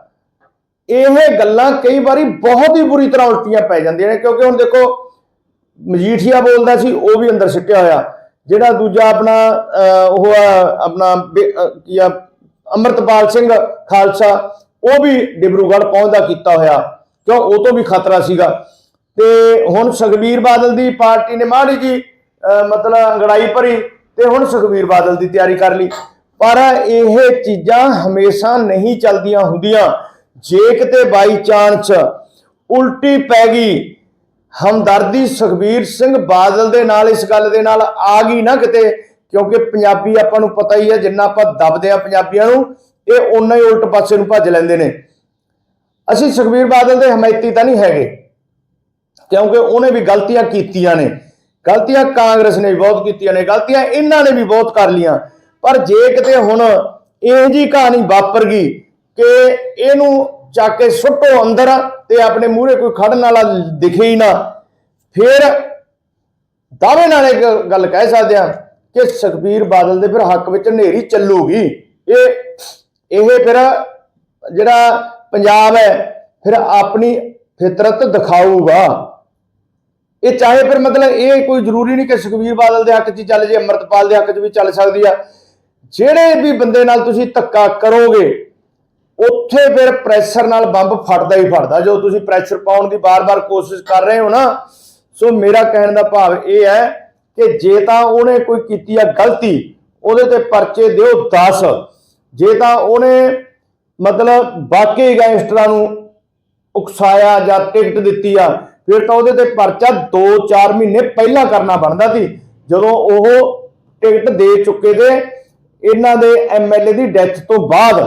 ਇਹ ਗੱਲਾਂ ਕਈ ਵਾਰੀ ਬਹੁਤ ਹੀ ਬੁਰੀ ਤਰ੍ਹਾਂ ਉਲਟੀਆਂ ਪੈ ਜਾਂਦੀਆਂ ਨੇ ਕਿਉਂਕਿ ਹੁਣ ਦੇਖੋ ਮਜੀਠੀਆ ਬੋਲਦਾ ਸੀ ਉਹ ਵੀ ਅੰਦਰ ਸਿੱਟਿਆ ਹੋਇਆ। ਜਿਹੜਾ ਦੂਜਾ ਆਪਣਾ ਅਹ, ਉਹ ਆ ਆਪਣਾ ਕੀ ਆ ਅੰਮ੍ਰਿਤਪਾਲ ਸਿੰਘ ਖਾਲਸਾ ਉਹ ਵੀ ਡਿਬਰੂਗੜ੍ਹ ਪਹੁੰਚਦਾ ਕੀਤਾ ਹੋਇਆ ਕਿਉਂ? ਉਹ ਤੋਂ ਵੀ ਖਤਰਾ ਸੀਗਾ। ਤੇ ਹੁਣ ਸੁਖਬੀਰ ਬਾਦਲ ਦੀ ਪਾਰਟੀ ਨੇ ਮਾੜੀ ਜੀ ਅਹ, ਮਤਲਬ ਅੰਗੜਾਈ ਭਰੀ ਤੇ ਹੁਣ ਸੁਖਬੀਰ ਬਾਦਲ ਦੀ ਤਿਆਰੀ ਕਰ ਲਈ। ਪਰ ਇਹ ਚੀਜ਼ਾਂ ਹਮੇਸ਼ਾ ਨਹੀਂ ਚੱਲਦੀਆਂ ਹੁੰਦੀਆਂ। ਜੇ ਕਿਤੇ ਬਾਈ ਚਾਂਸ ਉਲਟੀ ਪੈ ਗਈ ਹਮਦਰਦੀ ਸੁਖਬੀਰ ਸਿੰਘ ਬਾਦਲ ਦੇ ਨਾਲ ਇਸ ਗੱਲ ਦੇ ਨਾਲ ਆ ਗਈ ਨਾ ਕਿਤੇ ਕਿਉਂਕਿ ਪੰਜਾਬੀ ਆਪਾਂ ਨੂੰ ਪਤਾ ਹੀ ਹੈ, ਜਿੰਨਾ ਆਪਾਂ ਦਬਦੇ ਆ ਪੰਜਾਬੀਆਂ ਨੂੰ, ਇਹ ਓਨਾ ਹੀ ਉਲਟ ਪਾਸੇ ਨੂੰ ਭੱਜ ਲੈਂਦੇ ਨੇ। ਅਸੀਂ ਸੁਖਬੀਰ ਬਾਦਲ ਦੇ ਹਮਾਇਤੀ ਤਾਂ ਨਹੀਂ ਹੈਗੇ, ਕਿਉਂਕਿ ਉਹਨੇ ਵੀ ਗਲਤੀਆਂ ਕੀਤੀਆਂ ਨੇ। ਗਲਤੀਆਂ ਕਾਂਗਰਸ ਨੇ ਵੀ ਬਹੁਤ ਕੀਤੀਆਂ ਨੇ, ਗਲਤੀਆਂ ਇਹਨਾਂ ਨੇ ਵੀ ਬਹੁਤ ਕਰ ਲੀਆਂ ਪਰ ਜੇ ਕਿਤੇ ਹੁਣ ਇਹ ਜੀ ਕਹਾਣੀ ਵਾਪਰ ਗਈ ਕਿ ਇਹਨੂੰ ਚੱਕ ਕੇ ਸੁੱਟੋ ਅੰਦਰ ਤੇ ਆਪਣੇ ਮੂਹਰੇ ਕੋਈ ਖੜਨ ਵਾਲਾ ਦਿਖੇ ਹੀ ਨਾ, ਫਿਰ ਦਾਅਵੇ ਨਾਲ ਇੱਕ ਗੱਲ ਕਹਿ ਸਕਦੇ ਆ ਕਿ ਸੁਖਬੀਰ ਬਾਦਲ ਦੇ ਫਿਰ ਹੱਕ ਵਿੱਚ ਹਨੇਰੀ ਚੱਲੂਗੀ। ਇਹ ਇਹ ਫਿਰ ਜਿਹੜਾ ਪੰਜਾਬ ਹੈ, ਫਿਰ ਆਪਣੀ ਫਿਤਰਤ ਦਿਖਾਊਗਾ। ਇਹ ਚਾਹੇ ਫਿਰ ਮਤਲਬ ਇਹ ਕੋਈ ਜ਼ਰੂਰੀ ਨਹੀਂ ਕਿ ਸੁਖਬੀਰ ਬਾਦਲ ਦੇ ਹੱਕ 'ਚ ਚੱਲ ਜੇ, ਅੰਮ੍ਰਿਤਪਾਲ ਦੇ ਹੱਕ 'ਚ ਵੀ ਚੱਲ ਸਕਦੀ ਆ। ਜਿਹੜੇ ਵੀ ਬੰਦੇ ਨਾਲ ਤੁਸੀਂ ਧੱਕਾ ਕਰੋਗੇ, ਉੱਥੇ ਫਿਰ ਪ੍ਰੈਸ਼ਰ ਨਾਲ ਬੰਬ ਫਟਦਾ ਹੀ ਫਟਦਾ। ਜੋ ਤੁਸੀਂ ਪ੍ਰੈਸ਼ਰ ਪਾਉਣ ਦੀ ਬਾਰ-ਬਾਰ ਕੋਸ਼ਿਸ਼ ਕਰ ਰਹੇ ਹੋ ਨਾ, ਸੋ ਮੇਰਾ ਕਹਿਣ ਦਾ ਭਾਵ ਇਹ ਹੈ ਕਿ ਜੇ ਤਾਂ ਉਹਨੇ ਕੋਈ ਕੀਤੀ ਆ ਗਲਤੀ, ਉਹਦੇ ਤੇ ਪਰਚੇ ਦਿਓ 10 ਜੇ ਤਾਂ ਉਹਨੇ ਮਤਲਬ ਬਾਕੀ ਗੈਂਗਸਟਰਾਂ ਨੂੰ ਉਕਸਾਇਆ ਜਾਂ ਟਿਕਟ ਦਿੱਤੀ ਆ, ਫਿਰ ਤਾਂ ਉਹਦੇ ਤੇ ਪਰਚਾ 2-4 ਮਹੀਨੇ ਪਹਿਲਾਂ ਕਰਨਾ ਬਣਦਾ ਸੀ। ਜਦੋਂ ਉਹ ਟਿਕਟ ਦੇ ਚੁੱਕੇ ਤੇ ਇਹਨਾਂ ਦੇ ਐਮਐਲਏ ਦੀ ਡੈਥ ਤੋਂ ਬਾਅਦ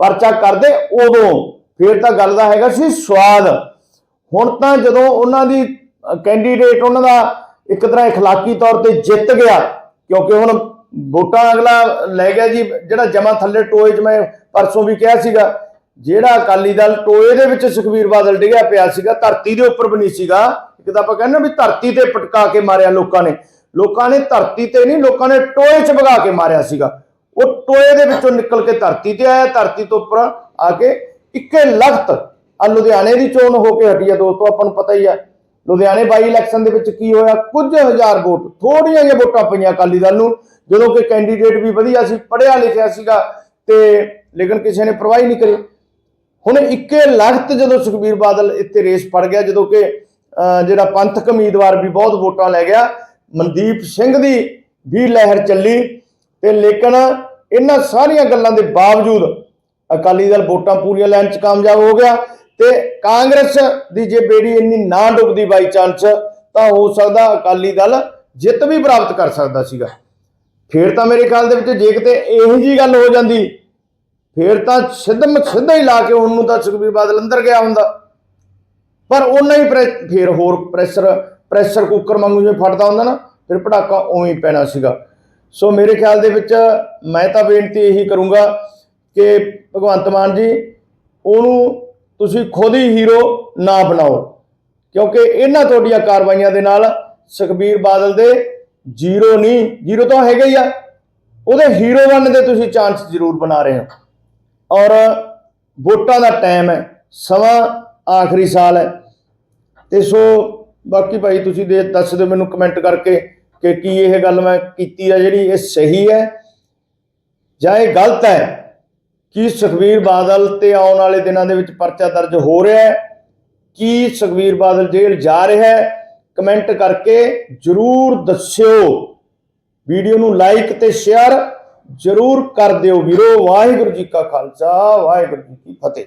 ਪਰਚਾ ਕਰਦੇ ਉਦੋਂ, ਫਿਰ ਤਾਂ ਗੱਲ ਦਾ ਹੈਗਾ ਸੀ ਸਵਾਦ। ਹੁਣ ਤਾਂ ਜਦੋਂ ਉਹਨਾਂ ਦੀ ਕੈਂਡੀਡੇਟ ਉਹਨਾਂ ਦਾ ਇੱਕ ਤਰ੍ਹਾਂ اخلاقی ਤੌਰ ਤੇ ਜਿੱਤ ਗਿਆ ਕਿਉਂਕਿ ਹੁਣ ਵੋਟਾਂ ਅਗਲਾ ਲੈ ਗਿਆ ਜੀ ਜਿਹੜਾ ਜਮਾ ਥੱਲੇ ਟੋਏ 'ਚ ਮੈਂ ਪਰਸੋਂ ਵੀ ਕਿਹਾ ਸੀਗਾ ਜਿਹੜਾ ਅਕਾਲੀ ਦਲ ਟੋਏ ਦੇ ਵਿੱਚ ਸੁਖਬੀਰ ਬਾਦਲ ਡਿੱਗਿਆ ਪਿਆ ਸੀਗਾ ਧਰਤੀ ਦੇ ਉੱਪਰ ਵੀ ਨਹੀਂ ਸੀਗਾ ਇੱਕ ਤਾਂ ਆਪਾਂ ਕਹਿੰਦੇ ਨਾ ਵੀ ਧਰਤੀ ਤੇ ਪਟਕਾ ਕੇ ਮਾਰਿਆ ਲੋਕਾਂ ਨੇ ਲੋਕਾਂ ਨੇ ਧਰਤੀ ਤੇ ਨਹੀਂ ਲੋਕਾਂ ਨੇ ਟੋਏ 'ਚ ਵਗਾ ਕੇ ਮਾਰਿਆ ਸੀਗਾ ਉਹ ਟੋਏ ਦੇ ਵਿੱਚੋਂ ਨਿਕਲ ਕੇ ਧਰਤੀ ਤੇ ਆਇਆ ਧਰਤੀ ਤੋਂ ਉੱਪਰ ਆ ਕੇ ਇੱਕੇ ਲਖਤ ਆ ਲੁਧਿਆਣੇ ਦੀ ਚੋਣ ਹੋ ਕੇ ਹਟੀ ਆ ਦੋਸਤੋ ਆਪਾਂ ਨੂੰ ਪਤਾ ਹੀ ਆ ਲੁਧਿਆਣੇ ਬਾਈ ਇਲੈਕਸ਼ਨ ਦੇ ਵਿੱਚ ਕੀ ਹੋਇਆ? ਕੁਝ ਹਜ਼ਾਰ ਵੋਟ ਥੋੜੀਆਂ ਜਿਹੀਆਂ ਵੋਟਾਂ ਪਈਆਂ ਅਕਾਲੀ ਦਲ ਨੂੰ, ਜਦੋਂ ਕਿ ਕੈਂਡੀਡੇਟ ਵੀ ਵਧੀਆ ਸੀ, ਪੜ੍ਹਿਆ ਲਿਖਿਆ ਸੀਗਾ ਤੇ ਲੇਕਿਨ ਕਿਸੇ ਨੇ ਪਰਵਾਹੀ ਨਹੀਂ ਕਰੀ। ਹੁਣ ਇੱਕੇ ਲਖਤ ਜਦੋਂ ਸੁਖਬੀਰ ਬਾਦਲ ਇੱਥੇ ਰੇਸ ਪੜ ਗਿਆ, ਜਦੋਂ ਕਿ ਜਿਹੜਾ ਪੰਥਕ ਉਮੀਦਵਾਰ ਵੀ ਬਹੁਤ ਵੋਟਾਂ ਲੈ ਗਿਆ, ਮਨਦੀਪ ਸਿੰਘ ਦੀ ਵੀ ਲਹਿਰ ਚੱਲੀ ਤੇ ਲੇਕਿਨ ਇਹਨਾਂ ਸਾਰੀਆਂ ਗੱਲਾਂ ਦੇ ਬਾਵਜੂਦ ਅਕਾਲੀ ਦਲ ਵੋਟਾਂ ਪੂਰੀਆਂ ਲੈਣ ਚ ਕਾਮਯਾਬ ਹੋ ਗਿਆ। ਤੇ ਕਾਂਗਰਸ ਦੀ ਜੇ ਬੇੜੀ ਇੰਨੀ ਨਾ ਡੁੱਬਦੀ ਬਾਈ ਚਾਂਸ ਤਾਂ ਹੋ ਸਕਦਾ ਅਕਾਲੀ ਦਲ ਜਿੱਤ ਵੀ ਪ੍ਰਾਪਤ ਕਰ ਸਕਦਾ ਸੀਗਾ। ਫੇਰ ਤਾਂ ਮੇਰੇ ਖਿਆਲ ਦੇ ਵਿੱਚ ਜੇ ਕਿਤੇ ਇਹੋ ਜੀ ਗੱਲ ਹੋ ਜਾਂਦੀ, ਫੇਰ ਤਾਂ ਸਿੱਧਮ ਸਿੱਧਾ ਹੀ ਲਾ ਕੇ ਉਹਨੂੰ ਤਾਂ ਸੁਖਬੀਰ ਬਾਦਲ ਅੰਦਰ ਗਿਆ ਹੁੰਦਾ। ਪਰ ਉਹਨਾਂ ਹੀ ਪ੍ਰੈ- ਫੇਰ ਹੋਰ ਪ੍ਰੈਸ਼ਰ ਪ੍ਰੈਸ਼ਰ ਕੁੱਕਰ ਵਾਂਗੂ ਜਿਵੇਂ ਫਟਦਾ ਹੁੰਦਾ ਨਾ, ਫਿਰ ਪਟਾਕਾ ਉਵੇਂ ਹੀ ਪੈਣਾ ਸੀਗਾ। ਸੋ ਮੇਰੇ ਖਿਆਲ ਦੇ ਵਿੱਚ ਮੈਂ ਤਾਂ ਬੇਨਤੀ ਇਹੀ ਕਰੂੰਗਾ ਕਿ ਭਗਵੰਤ ਮਾਨ ਜੀ, ਉਹਨੂੰ ਤੁਸੀਂ ਖੁਦ ਹੀ ਹੀਰੋ ਨਾ ਬਣਾਓ। ਕਿਉਂਕਿ ਇਹਨਾਂ ਤੁਹਾਡੀਆਂ ਕਾਰਵਾਈਆਂ ਦੇ ਨਾਲ ਸੁਖਬੀਰ ਬਾਦਲ ਦੇ ਜ਼ੀਰੋ ਨਹੀਂ, ਜ਼ੀਰੋ ਤਾਂ ਹੈਗਾ ਹੀ ਆ। ਉਹਦੇ ਹੀਰੋ ਬਣਨ ਦੇ ਤੁਸੀਂ ਚਾਂਸ ਜ਼ਰੂਰ ਬਣਾ ਰਹੇ ਹੋ। ਔਰ ਵੋਟਾਂ ਦਾ ਟਾਈਮ ਹੈ, ਸਮਾਂ ਆਖਰੀ ਸਾਲ ਹੈ। ਤੇ ਸੋ ਬਾਕੀ ਭਾਈ ਤੁਸੀਂ ਦੇ ਦੱਸ ਦਿਓ ਮੈਨੂੰ ਕਮੈਂਟ ਕਰਕੇ ਕਿ ਕੀ ਇਹ ਗੱਲ ਮੈਂ ਕੀਤੀ ਆ ਜਿਹੜੀ ਇਹ ਸਹੀ ਹੈ ਜਾਂ ਇਹ ਗਲਤ ਹੈ। ਕੀ ਸੁਖਬੀਰ ਬਾਦਲ ਤੇ ਆਉਣ ਵਾਲੇ ਦਿਨਾਂ ਦੇ ਵਿੱਚ ਪਰਚਾ ਦਰਜ ਹੋ ਰਿਹਾ ਹੈ? ਕੀ ਸੁਖਬੀਰ ਬਾਦਲ ਜੇਲ੍ਹ ਜਾ ਰਿਹਾ ਹੈ? ਕਮੈਂਟ ਕਰਕੇ ਜਰੂਰ ਦੱਸਿਓ। ਵੀਡੀਓ ਨੂੰ ਲਾਈਕ ਤੇ ਸ਼ੇਅਰ ਜਰੂਰ ਕਰ ਦਿਓ ਵੀਰੋ। ਵਾਹਿਗੁਰੂ ਜੀ ਕਾ ਖਾਲਸਾ, ਵਾਹਿਗੁਰੂ ਜੀ ਕੀ ਫਤਿਹ।